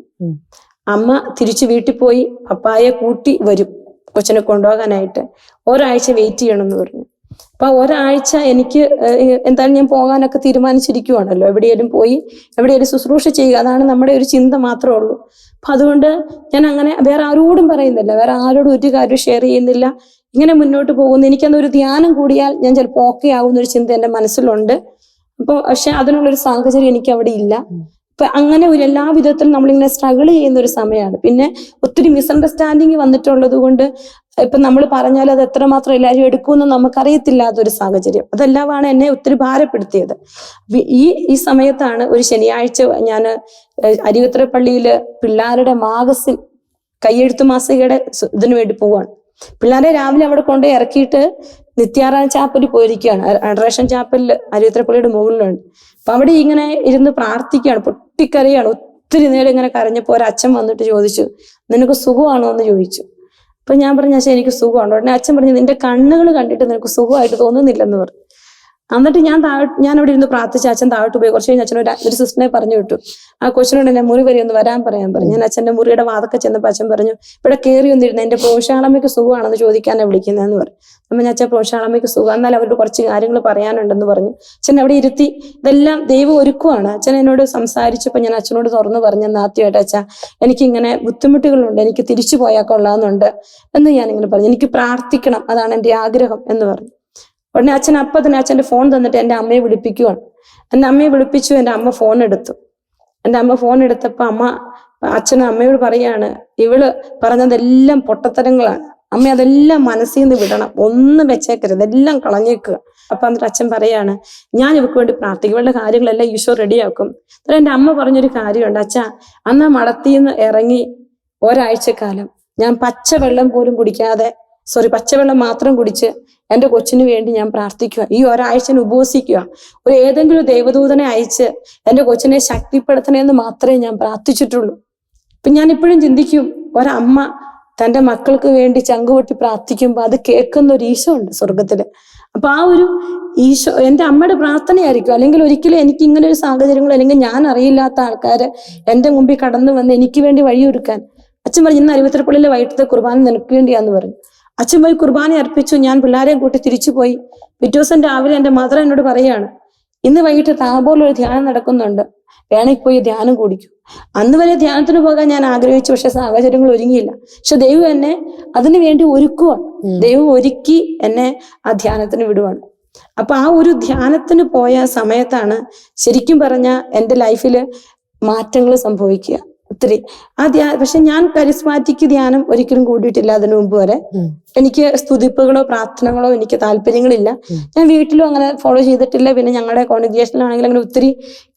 അമ്മ തിരിച്ചു വീട്ടിൽ പോയി പപ്പായെ കൂട്ടി വരും കൊച്ചിനെ കൊണ്ടുപോകാനായിട്ട്. ഒരാഴ്ച വെയിറ്റ് ചെയ്യണം എന്ന് പറഞ്ഞു. അപ്പൊ ഒരാഴ്ച എനിക്ക് എന്തായാലും ഞാൻ പോകാനൊക്കെ തീരുമാനിച്ചിരിക്കുവാണല്ലോ. എവിടെയെങ്കിലും പോയി എവിടെയെങ്കിലും ശുശ്രൂഷ ചെയ്യുക. അതാണ് നമ്മുടെ ഒരു ചിന്ത മാത്രമേ ഉള്ളൂ. അപ്പൊ അതുകൊണ്ട് ഞാൻ അങ്ങനെ വേറെ ആരോടും പറയുന്നില്ല. വേറെ ആരോടും ഒരു കാര്യം ഷെയർ ചെയ്യുന്നില്ല. ഇങ്ങനെ മുന്നോട്ട് പോകുന്നു. എനിക്കന്ന് ഒരു ധ്യാനം കൂടിയാൽ ഞാൻ ചിലപ്പോൾ ഓക്കെ ആവുന്ന ഒരു ചിന്ത എന്റെ മനസ്സിലുണ്ട്. അപ്പോൾ പക്ഷെ അതിനുള്ളൊരു സാഹചര്യം എനിക്ക് അവിടെ ഇല്ല. ഇപ്പൊ അങ്ങനെ ഒരു എല്ലാ വിധത്തിലും നമ്മളിങ്ങനെ സ്ട്രഗിൾ ചെയ്യുന്ന ഒരു സമയമാണ് പിന്നെ ഒത്തിരി മിസ്അണ്ടർസ്റ്റാൻഡിങ് വന്നിട്ടുള്ളത് കൊണ്ട് ഇപ്പൊ നമ്മൾ പറഞ്ഞാൽ അത് എത്രമാത്രം എല്ലാവരും എടുക്കുമെന്ന് നമുക്കറിയത്തില്ലാത്തൊരു സാഹചര്യം. അതെല്ലാമാണ് എന്നെ ഒത്തിരി ഭാരപ്പെടുത്തിയത്. ഈ ഈ സമയത്താണ് ഒരു ശനിയാഴ്ച ഞാൻ അരിവത്ര പള്ളിയിൽ പിള്ളേരുടെ മാഗസിൻ കയ്യെഴുത്തു മാസികയുടെ ഇതിനു വേണ്ടി പോവാണ്. പിള്ളേരെ രാവിലെ അവിടെ കൊണ്ട് ഇറക്കിയിട്ട് നിത്യാറായ ചാപ്പലിൽ പോയിരിക്കുകയാണ്. അഡറേഷൻ ചാപ്പലിൽ അരിവത്ര പള്ളിയുടെ മുകളിലുണ്ട്. അപ്പൊ അവിടെ ഇങ്ങനെ ഇരുന്ന് പ്രാർത്ഥിക്കുകയാണ്. പൊട്ടിക്കരയാണ് ഒത്തിരി നേരം ഇങ്ങനെ കരഞ്ഞപ്പോ ഒരു അച്ഛൻ വന്നിട്ട് ചോദിച്ചു നിനക്ക് സുഖമാണോ? എന്ന് ചോദിച്ചു. അപ്പൊ ഞാൻ പറഞ്ഞു അച്ഛൻ എനിക്ക് സുഖമാണോ ഉടനെ അച്ഛൻ പറഞ്ഞു നിന്റെ കണ്ണുകൾ കണ്ടിട്ട് നിനക്ക് സുഖമായിട്ട് തോന്നുന്നില്ലെന്ന് പറഞ്ഞു. എന്നിട്ട് ഞാൻ താഴെ ഞാൻ അവിടെ ഇരുന്ന് പ്രാർത്ഥിച്ച അച്ഛൻ താഴോട്ട് പോയി. കുറച്ച് കഴിഞ്ഞ് അച്ഛൻ ഒരു സിസ്റ്റിനെ പറഞ്ഞു വിട്ടു. ആ കൊച്ചിനോട് എന്നെ മുറി വരെ ഒന്ന് വരാൻ പറയാൻ പറഞ്ഞു. ഞാൻ അച്ഛന്റെ മുറിയുടെ വാതൊക്കെ ചെന്നപ്പോൾ അച്ഛൻ പറഞ്ഞു ഇവിടെ കയറി ഒന്നിരുന്നു എന്റെ പ്രോഷാളമ്മയ്ക്ക് സുഖമാണെന്ന് ചോദിക്കാനാണ് വിളിക്കുന്നതെന്ന് പറഞ്ഞു. അപ്പൊ ഞാൻ അച്ഛൻ പ്രോഷാളമ്മയ്ക്ക് സുഖം. എന്നാൽ അവരോട് കുറച്ച് കാര്യങ്ങൾ പറയാനുണ്ടെന്ന് പറഞ്ഞു. അച്ഛൻ അവിടെ ഇരുത്തി ഇതെല്ലാം ദൈവം ഒരുക്കുവാണ്. അച്ഛൻ എന്നോട് സംസാരിച്ചപ്പോൾ ഞാൻ അച്ഛനോട് തുറന്നു പറഞ്ഞു ആദ്യമായിട്ട് അച്ഛാ എനിക്ക് എനിക്കിങ്ങനെ ബുദ്ധിമുട്ടുകളുണ്ട്. എനിക്ക് തിരിച്ചു പോയാൽ കൊള്ളാമെന്നുണ്ട്. എന്ന് ഞാനിങ്ങനെ പറഞ്ഞു. എനിക്ക് പ്രാർത്ഥിക്കണം. അതാണ് എന്റെ ആഗ്രഹം. എന്ന് പറഞ്ഞു. ഉടനെ അച്ഛൻ അപ്പം തന്നെ അച്ഛന്റെ ഫോൺ തന്നിട്ട് എന്റെ അമ്മയെ വിളിപ്പിക്കുവാണ്. എന്റെ അമ്മയെ വിളിപ്പിച്ചു എന്റെ അമ്മ ഫോൺ എടുത്തു. എന്റെ അമ്മ ഫോൺ എടുത്തപ്പോൾ അമ്മ അച്ഛനും അമ്മയോട് പറയാണ് ഇവൾ പറഞ്ഞതെല്ലാം പൊട്ടത്തരങ്ങളാണ്. അമ്മ അതെല്ലാം മനസ്സിൽ നിന്ന് വിടണം. ഒന്നും വെച്ചേക്കരുത്. എല്ലാം കളഞ്ഞേക്കുക. അപ്പൊ എന്നിട്ട് അച്ഛൻ പറയാണ് ഞാൻ ഇവർക്ക് വേണ്ടി പ്രാർത്ഥിക്കും ഇവളുടെ കാര്യങ്ങളെല്ലാം ഈശോ റെഡിയാക്കും. എന്നിട്ട് എന്റെ അമ്മ പറഞ്ഞൊരു കാര്യമുണ്ട്. അച്ഛാ അന്ന് മടത്തിന്ന് ഇറങ്ങി ഒരാഴ്ചക്കാലം ഞാൻ പച്ചവെള്ളം പോലും കുടിക്കാതെ സോറി പച്ചവെള്ളം മാത്രം കുടിച്ച് എന്റെ കൊച്ചിന് വേണ്ടി ഞാൻ പ്രാർത്ഥിക്കുക. ഈ ഒരാഴ്ച ഉപവസിക്കുക ഒരു ഏതെങ്കിലും ദൈവദൂതനെ അയച്ച് എന്റെ കൊച്ചിനെ ശക്തിപ്പെടുത്തണമെന്ന് മാത്രമേ ഞാൻ പ്രാർത്ഥിച്ചിട്ടുള്ളൂ. ഇപ്പം ഞാൻ ഇപ്പോഴും ചിന്തിക്കും ഒരമ്മ തന്റെ മക്കൾക്ക് വേണ്ടി ചങ്കുപൊട്ടി പ്രാർത്ഥിക്കുമ്പോൾ അത് കേൾക്കുന്ന ഒരു ഈശോ ഉണ്ട് സ്വർഗത്തിൽ അപ്പൊ ആ ഒരു ഈശോ എന്റെ അമ്മയുടെ പ്രാർത്ഥനയായിരിക്കും. അല്ലെങ്കിൽ ഒരിക്കലും എനിക്ക് ഇങ്ങനെ ഒരു സാഹചര്യങ്ങൾ അല്ലെങ്കിൽ ഞാൻ അറിയില്ലാത്ത ആൾക്കാർ എന്റെ മുമ്പിൽ കടന്നു വന്ന് എനിക്ക് വേണ്ടി വഴിയൊരുക്കാൻ. അച്ഛൻ പറഞ്ഞു ഇന്ന് അരുവത്തിരപ്പള്ളിയിലെ വൈകിട്ടത്തെ കുർബാന നിനക്ക് വേണ്ടിയാന്ന് പറഞ്ഞു. അച്ഛൻ പോയി കുർബാന അർപ്പിച്ചു. ഞാൻ പിള്ളേരെയും കൂട്ടി തിരിച്ചു പോയി. പിറ്റേ ദിവസം രാവിലെ എന്റെ മദർ എന്നോട് പറയാണ് ഇന്ന് വൈകിട്ട് താപോലൊരു ധ്യാനം നടക്കുന്നുണ്ട്. വേണമെങ്കിൽ പോയി ധ്യാനം കൂടിക്കും. അന്ന് വരെ ധ്യാനത്തിന് പോകാൻ ഞാൻ ആഗ്രഹിച്ചു പക്ഷെ സാഹചര്യങ്ങൾ ഒരുങ്ങിയില്ല. പക്ഷെ ദൈവം എന്നെ അതിനു വേണ്ടി ഒരുക്കുവാണ്. ദൈവം ഒരുക്കി എന്നെ ആ ധ്യാനത്തിന് വിടുവാണ്. അപ്പൊ ആ ഒരു ധ്യാനത്തിന് പോയ സമയത്താണ് ശരിക്കും പറഞ്ഞ എന്റെ ലൈഫിൽ മാറ്റങ്ങൾ സംഭവിക്കുക. ഒത്തിരി. ആ ധ്യാ പക്ഷെ ഞാൻ കരിസ്മാറ്റിക് ധ്യാനം ഒരിക്കലും കൂടിയിട്ടില്ല അതിനു മുമ്പ് വരെ. എനിക്ക് സ്തുതിപ്പുകളോ പ്രാർത്ഥനകളോ എനിക്ക് താല്പര്യങ്ങളില്ല. ഞാൻ വീട്ടിലും അങ്ങനെ ഫോളോ ചെയ്തിട്ടില്ല. പിന്നെ ഞങ്ങളുടെ കോൺഗ്രേഷനിലാണെങ്കിലും അങ്ങനെ ഒത്തിരി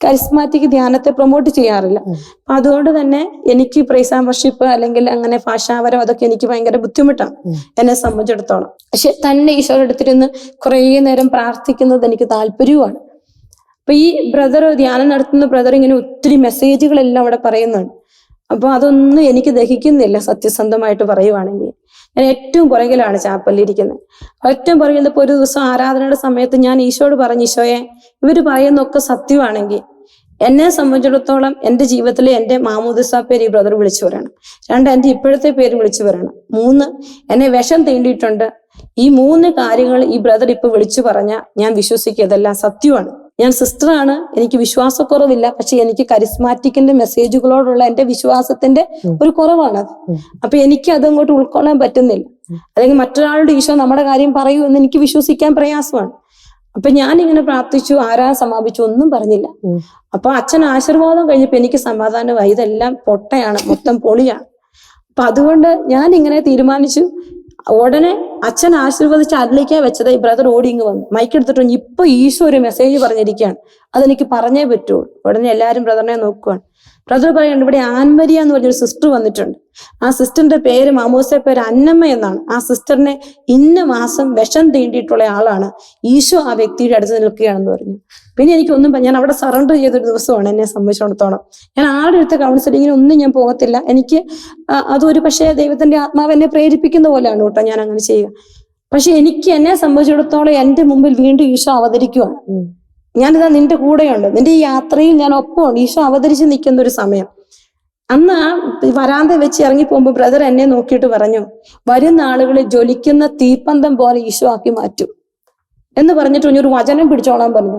കരിസ്മാറ്റിക് ധ്യാനത്തെ പ്രൊമോട്ട് ചെയ്യാറില്ല. അപ്പൊ അതുകൊണ്ട് തന്നെ എനിക്ക് പ്രൈസ് വർഷിപ്പ് അല്ലെങ്കിൽ അങ്ങനെ ഭാഷാപരം അതൊക്കെ എനിക്ക് ഭയങ്കര ബുദ്ധിമുട്ടാണ്. എന്നെ സംബന്ധിച്ചിടത്തോളം. പക്ഷെ തന്നെ ഈശോയുടെ അടുത്തിരുന്ന് കുറേ നേരം പ്രാർത്ഥിക്കുന്നത് എനിക്ക് താല്പര്യവുമാണ്. അപ്പൊ ഈ ബ്രദർ ധ്യാനം നടത്തുന്ന ബ്രദർ ഇങ്ങനെ ഒത്തിരി മെസ്സേജുകളെല്ലാം അവിടെ പറയുന്നുണ്ട്. അപ്പൊ അതൊന്നും എനിക്ക് ദഹിക്കുന്നില്ല സത്യസന്ധമായിട്ട് പറയുവാണെങ്കിൽ. ഞാൻ ഏറ്റവും പുറകിലാണ് ചാപ്പല്ലിരിക്കുന്നത് ഏറ്റവും പുറകിൽ ഇപ്പൊ ഒരു ദിവസം ആരാധനയുടെ സമയത്ത് ഞാൻ ഈശോട് പറഞ്ഞു ഈശോയെ ഇവർ പറയുന്നൊക്കെ സത്യമാണെങ്കിൽ എന്നെ സംബന്ധിച്ചിടത്തോളം എന്റെ ജീവിതത്തിലെ എന്റെ മാമൂദിസ പേര് ഈ ബ്രദർ വിളിച്ചു പറയണം. രണ്ട് എന്റെ ഇപ്പോഴത്തെ പേര് വിളിച്ചു പറയണം. മൂന്ന് എന്നെ വിഷം തീണ്ടിയിട്ടുണ്ട്. ഈ മൂന്ന് കാര്യങ്ങൾ ഈ ബ്രദർ ഇപ്പൊ വിളിച്ചു പറഞ്ഞ ഞാൻ വിശ്വസിക്കുക ഇതെല്ലാം സത്യമാണ്. ഞാൻ സിസ്റ്ററാണ് എനിക്ക് വിശ്വാസക്കുറവില്ല പക്ഷെ എനിക്ക് കരിസ്മാറ്റിക്കിന്റെ മെസ്സേജുകളോടുള്ള എന്റെ വിശ്വാസത്തിന്റെ ഒരു കുറവാണത്. അപ്പൊ എനിക്ക് അത് അങ്ങോട്ട് ഉൾക്കൊള്ളാൻ പറ്റുന്നില്ല. അല്ലെങ്കിൽ മറ്റൊരാളുടെ ഈശോ നമ്മുടെ കാര്യം പറയൂ എന്ന് എനിക്ക് വിശ്വസിക്കാൻ പ്രയാസമാണ്. അപ്പൊ ഞാൻ ഇങ്ങനെ പ്രാർത്ഥിച്ചു ആരാ സമാപിച്ചു ഒന്നും പറഞ്ഞില്ല. അപ്പൊ അച്ഛൻ ആശീർവാദം കഴിഞ്ഞപ്പോ എനിക്ക് സമാധാനമായി. ഇതെല്ലാം പൊട്ടയാണ് മൊത്തം പൊളിയാണ്. അപ്പൊ അതുകൊണ്ട് ഞാൻ ഇങ്ങനെ തീരുമാനിച്ചു ഉടനെ അച്ഛൻ ആശീർവദിച്ച് അതിലേക്കാ വെച്ചത്. ഈ ബ്രദർ ഓടി ഇങ്ങ് വന്നു. മൈക്ക് എടുത്തിട്ട് പറഞ്ഞു, ഇപ്പൊ ഈശോ ഒരു മെസ്സേജ് പറഞ്ഞിരിക്കുകയാണ്. അതെനിക്ക് പറഞ്ഞേ പറ്റുള്ളൂ. ഉടനെ എല്ലാവരും ബ്രദറിനെ നോക്കുവാണ്. ബ്രദർ പറയുന്നുണ്ട് ഇവിടെ ആൻമരിയ എന്ന് പറഞ്ഞൊരു സിസ്റ്റർ വന്നിട്ടുണ്ട്. ആ സിസ്റ്ററിന്റെ പേര് മാമോസെ പേര് അന്നമ്മ എന്നാണ്. ആ സിസ്റ്ററിനെ ഇന്ന മാസം വിഷം തീണ്ടിയിട്ടുള്ള ആളാണ്. ഈശോ ആ വ്യക്തിയുടെ അടുത്ത് നിൽക്കുകയാണെന്ന് പറഞ്ഞു. പിന്നെ എനിക്കൊന്നും ഞാൻ അവിടെ സറണ്ടർ ചെയ്തൊരു ദിവസമാണ് എന്നെ സംബന്ധിച്ചിടത്തോളം. ഞാൻ ആരുടെ അടുത്ത കൗൺസിലിങ്ങിന് ഒന്നും ഞാൻ പോകത്തില്ല. എനിക്ക് അതൊരു പക്ഷേ ദൈവത്തിന്റെ ആത്മാവ് എന്നെ പ്രേരിപ്പിക്കുന്ന പോലെയാണ് കേട്ടോ ഞാൻ അങ്ങനെ ചെയ്യുക. പക്ഷെ എനിക്ക് എന്നെ സംബന്ധിച്ചിടത്തോളം എന്റെ മുമ്പിൽ വീണ്ടും ഈശോ അവതരിക്കുകയാണ്. ഞാനിതാ നിന്റെ കൂടെയുണ്ട്. നിന്റെ ഈ യാത്രയിൽ ഞാൻ ഒപ്പമുണ്ട് ഈശോ അവതരിച്ച് നിൽക്കുന്ന ഒരു സമയം. അന്ന് ആ വരാന്ത വെച്ച് ഇറങ്ങി പോകുമ്പോൾ ബ്രദർ എന്നെ നോക്കിയിട്ട് പറഞ്ഞു വരുന്ന ആളുകളെ ജ്വലിക്കുന്ന തീപ്പന്തം പോലെ ഈശോ ആക്കി മാറ്റും. എന്ന് പറഞ്ഞിട്ട് ഒരു വചനം പിടിച്ചോളാൻ പറഞ്ഞു.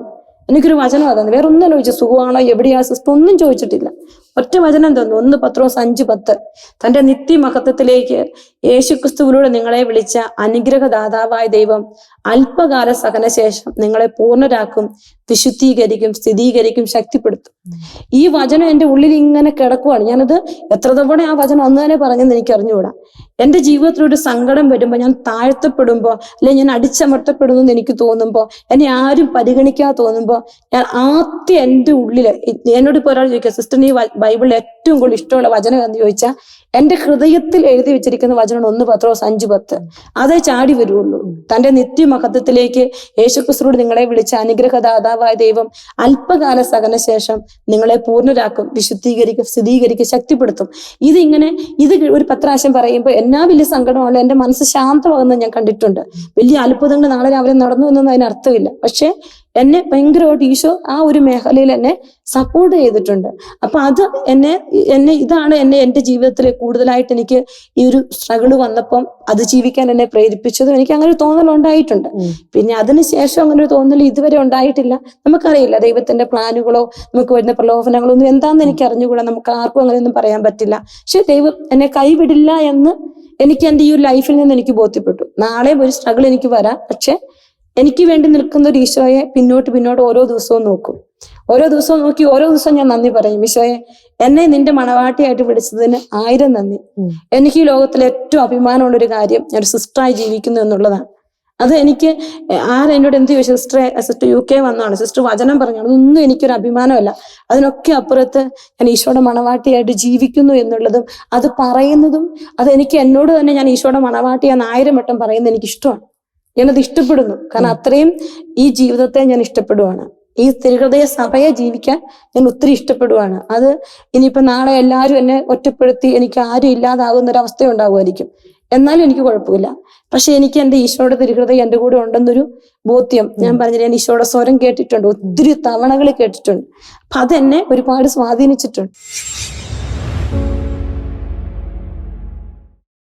എനിക്കൊരു വചനം അതാണ്. വേറെ ഒന്നും ചോദിച്ചു സുഖമാണോ എവിടെയാ സിസ്റ്റർ? ഒന്നും ചോദിച്ചിട്ടില്ല. ഒറ്റ വചനം തന്നു. ഒന്ന് പത്രോസ് അഞ്ച് പത്ത്. തന്റെ നിത്യമഹത്വത്തിലേക്ക് യേശുക്രിസ്തുവിലൂടെ നിങ്ങളെ വിളിച്ച അനുഗ്രഹദാതാവായ ദൈവം അല്പകാല സഹനശേഷം നിങ്ങളെ പൂർണരാക്കും വിശുദ്ധീകരിക്കും സ്ഥിരീകരിക്കും ശക്തിപ്പെടുത്തും. ഈ വചനം എന്റെ ഉള്ളിൽ ഇങ്ങനെ കിടക്കുവാണ്. ഞാനത് എത്ര തവണ ആ വചനം അന്ന് തന്നെ പറഞ്ഞെന്ന് എനിക്ക് അറിഞ്ഞുകൂടാ എന്റെ ജീവിതത്തിൽ ഒരു സങ്കടം വരുമ്പോൾ ഞാൻ താഴ്ത്തപ്പെടുമ്പോൾ അല്ലെങ്കിൽ ഞാൻ അടിച്ചമർത്തപ്പെടുന്നു എന്ന് എനിക്ക് തോന്നുമ്പോൾ എന്നെ ആരും പരിഗണിക്കാതെ തോന്നുമ്പോൾ ഞാൻ ആദ്യം എന്റെ ഉള്ളിൽ എന്നോട് ഇപ്പോൾ ഒരാൾ ചോദിക്കുക സിസ്റ്റർ വ- ബൈബിളിൽ ഏറ്റവും കൂടുതൽ ഇഷ്ടമുള്ള വചനം എന്ന് ചോദിച്ചാൽ എന്റെ ഹൃദയത്തിൽ എഴുതി വെച്ചിരിക്കുന്ന വചനം ഒന്ന് പത്രോസ് അഞ്ച് പത്ത്. അതേ ചാടി വരുള്ളൂ. തന്റെ നിത്യമഹത്വത്തിലേക്ക് യേശുക്രിസ്തുവോട് നിങ്ങളെ വിളിച്ച അനുഗ്രഹദാതാവായ ദൈവം അല്പകാല സഹനശേഷം നിങ്ങളെ പൂർണരാക്കും വിശുദ്ധീകരിക്കും സ്ഥിരീകരിക്കും ശക്തിപ്പെടുത്തും. ഇതിങ്ങനെ ഇത് ഒരു പത്രാശം പറയുമ്പോൾ എന്നാ വലിയ സങ്കടമാണ്. എന്റെ മനസ്സ് ശാന്തമാകുന്നത് ഞാൻ കണ്ടിട്ടുണ്ട്. വലിയ അത്ഭുതങ്ങൾ നാളെ രാവിലെ നടന്നു എന്നൊന്നും അതിന് അർത്ഥമില്ല. പക്ഷെ എന്നെ ഭയങ്കരമായിട്ട് ഈശോ ആ ഒരു മേഖലയിൽ എന്നെ സപ്പോർട്ട് ചെയ്തിട്ടുണ്ട്. അപ്പൊ അത് എന്നെ എന്നെ ഇതാണ് എന്നെ എന്റെ ജീവിതത്തിൽ കൂടുതലായിട്ട് എനിക്ക് ഈ ഒരു സ്ട്രഗിൾ വന്നപ്പം അത് ജീവിക്കാൻ എന്നെ പ്രേരിപ്പിച്ചതും എനിക്ക് അങ്ങനെ ഒരു തോന്നൽ ഉണ്ടായിട്ടുണ്ട്. പിന്നെ അതിനുശേഷം അങ്ങനെ ഒരു തോന്നൽ ഇതുവരെ ഉണ്ടായിട്ടില്ല. നമുക്കറിയില്ല ദൈവത്തിന്റെ പ്ലാനുകളോ നമുക്ക് വരുന്ന പ്രലോഭനങ്ങളോ ഒന്നും എന്താണെന്ന് എനിക്ക് അറിഞ്ഞുകൂടാ. നമുക്ക് ആർക്കും അങ്ങനെ ഒന്നും പറയാൻ പറ്റില്ല. പക്ഷെ ദൈവം എന്നെ കൈവിടില്ല എന്ന് എനിക്ക് എന്റെ ഈ ഒരു ലൈഫിൽ നിന്ന് എനിക്ക് ബോധ്യപ്പെട്ടു. നാളെ ഒരു സ്ട്രഗിൾ എനിക്ക് വരാം. പക്ഷെ എനിക്ക് വേണ്ടി നിൽക്കുന്ന ഒരു ഈശോയെ പിന്നോട്ട് പിന്നോട്ട് ഓരോ ദിവസവും നോക്കും. ഓരോ ദിവസവും നോക്കി ഓരോ ദിവസവും ഞാൻ നന്ദി പറയും. ഈശോയെ എന്നെ നിന്റെ മണവാട്ടിയായിട്ട് വിളിച്ചതിന് ആയിരം നന്ദി. എനിക്ക് ഈ ലോകത്തിലെ ഏറ്റവും അഭിമാനമുള്ള ഒരു കാര്യം ഞാൻ ഒരു സിസ്റ്ററായി ജീവിക്കുന്നു എന്നുള്ളതാണ്. അത് എനിക്ക് ആരെന്നോട് എന്ത് ചോദിച്ചു? സിസ്റ്റർ സിസ്റ്റർ യു കെ വന്നാണ് സിസ്റ്റർ വചനം പറഞ്ഞു അതൊന്നും എനിക്കൊരു അഭിമാനമല്ല. അതിനൊക്കെ അപ്പുറത്ത് ഞാൻ ഈശോയുടെ മണവാട്ടിയായിട്ട് ജീവിക്കുന്നു എന്നുള്ളതും അത് പറയുന്നതും അത് എനിക്ക് എന്നോട് തന്നെ ഞാൻ ഈശോയുടെ മണവാട്ടിയാന്ന് ആയിരം വട്ടം പറയുന്നത് എനിക്ക് ഇഷ്ടമാണ് ഞാനത് ഇഷ്ടപ്പെടുന്നു. കാരണം അത്രയും ഈ ജീവിതത്തെ ഞാൻ ഇഷ്ടപ്പെടുവാണ്. ഈ തിരുഹൃദയ സഭയെ ജീവിക്കാൻ ഞാൻ ഒത്തിരി ഇഷ്ടപ്പെടുവാണ്. അത് ഇനിയിപ്പോ നാളെ എല്ലാവരും എന്നെ ഒറ്റപ്പെടുത്തി എനിക്ക് ആരും ഇല്ലാതാകുന്ന ഒരു അവസ്ഥ ഉണ്ടാകുമായിരിക്കും എന്നാലും എനിക്ക് കുഴപ്പമില്ല. പക്ഷെ എനിക്ക് എന്റെ ഈശോയുടെ തിരുഹൃദയം എന്റെ കൂടെ ഉണ്ടെന്നൊരു ബോധ്യം ഞാൻ പറഞ്ഞില്ല ഞാൻ ഈശോയുടെ സ്വരം കേട്ടിട്ടുണ്ട്. ഒത്തിരി തവണകൾ കേട്ടിട്ടുണ്ട്. അപ്പൊ അതെന്നെ ഒരുപാട് സ്വാധീനിച്ചിട്ടുണ്ട്.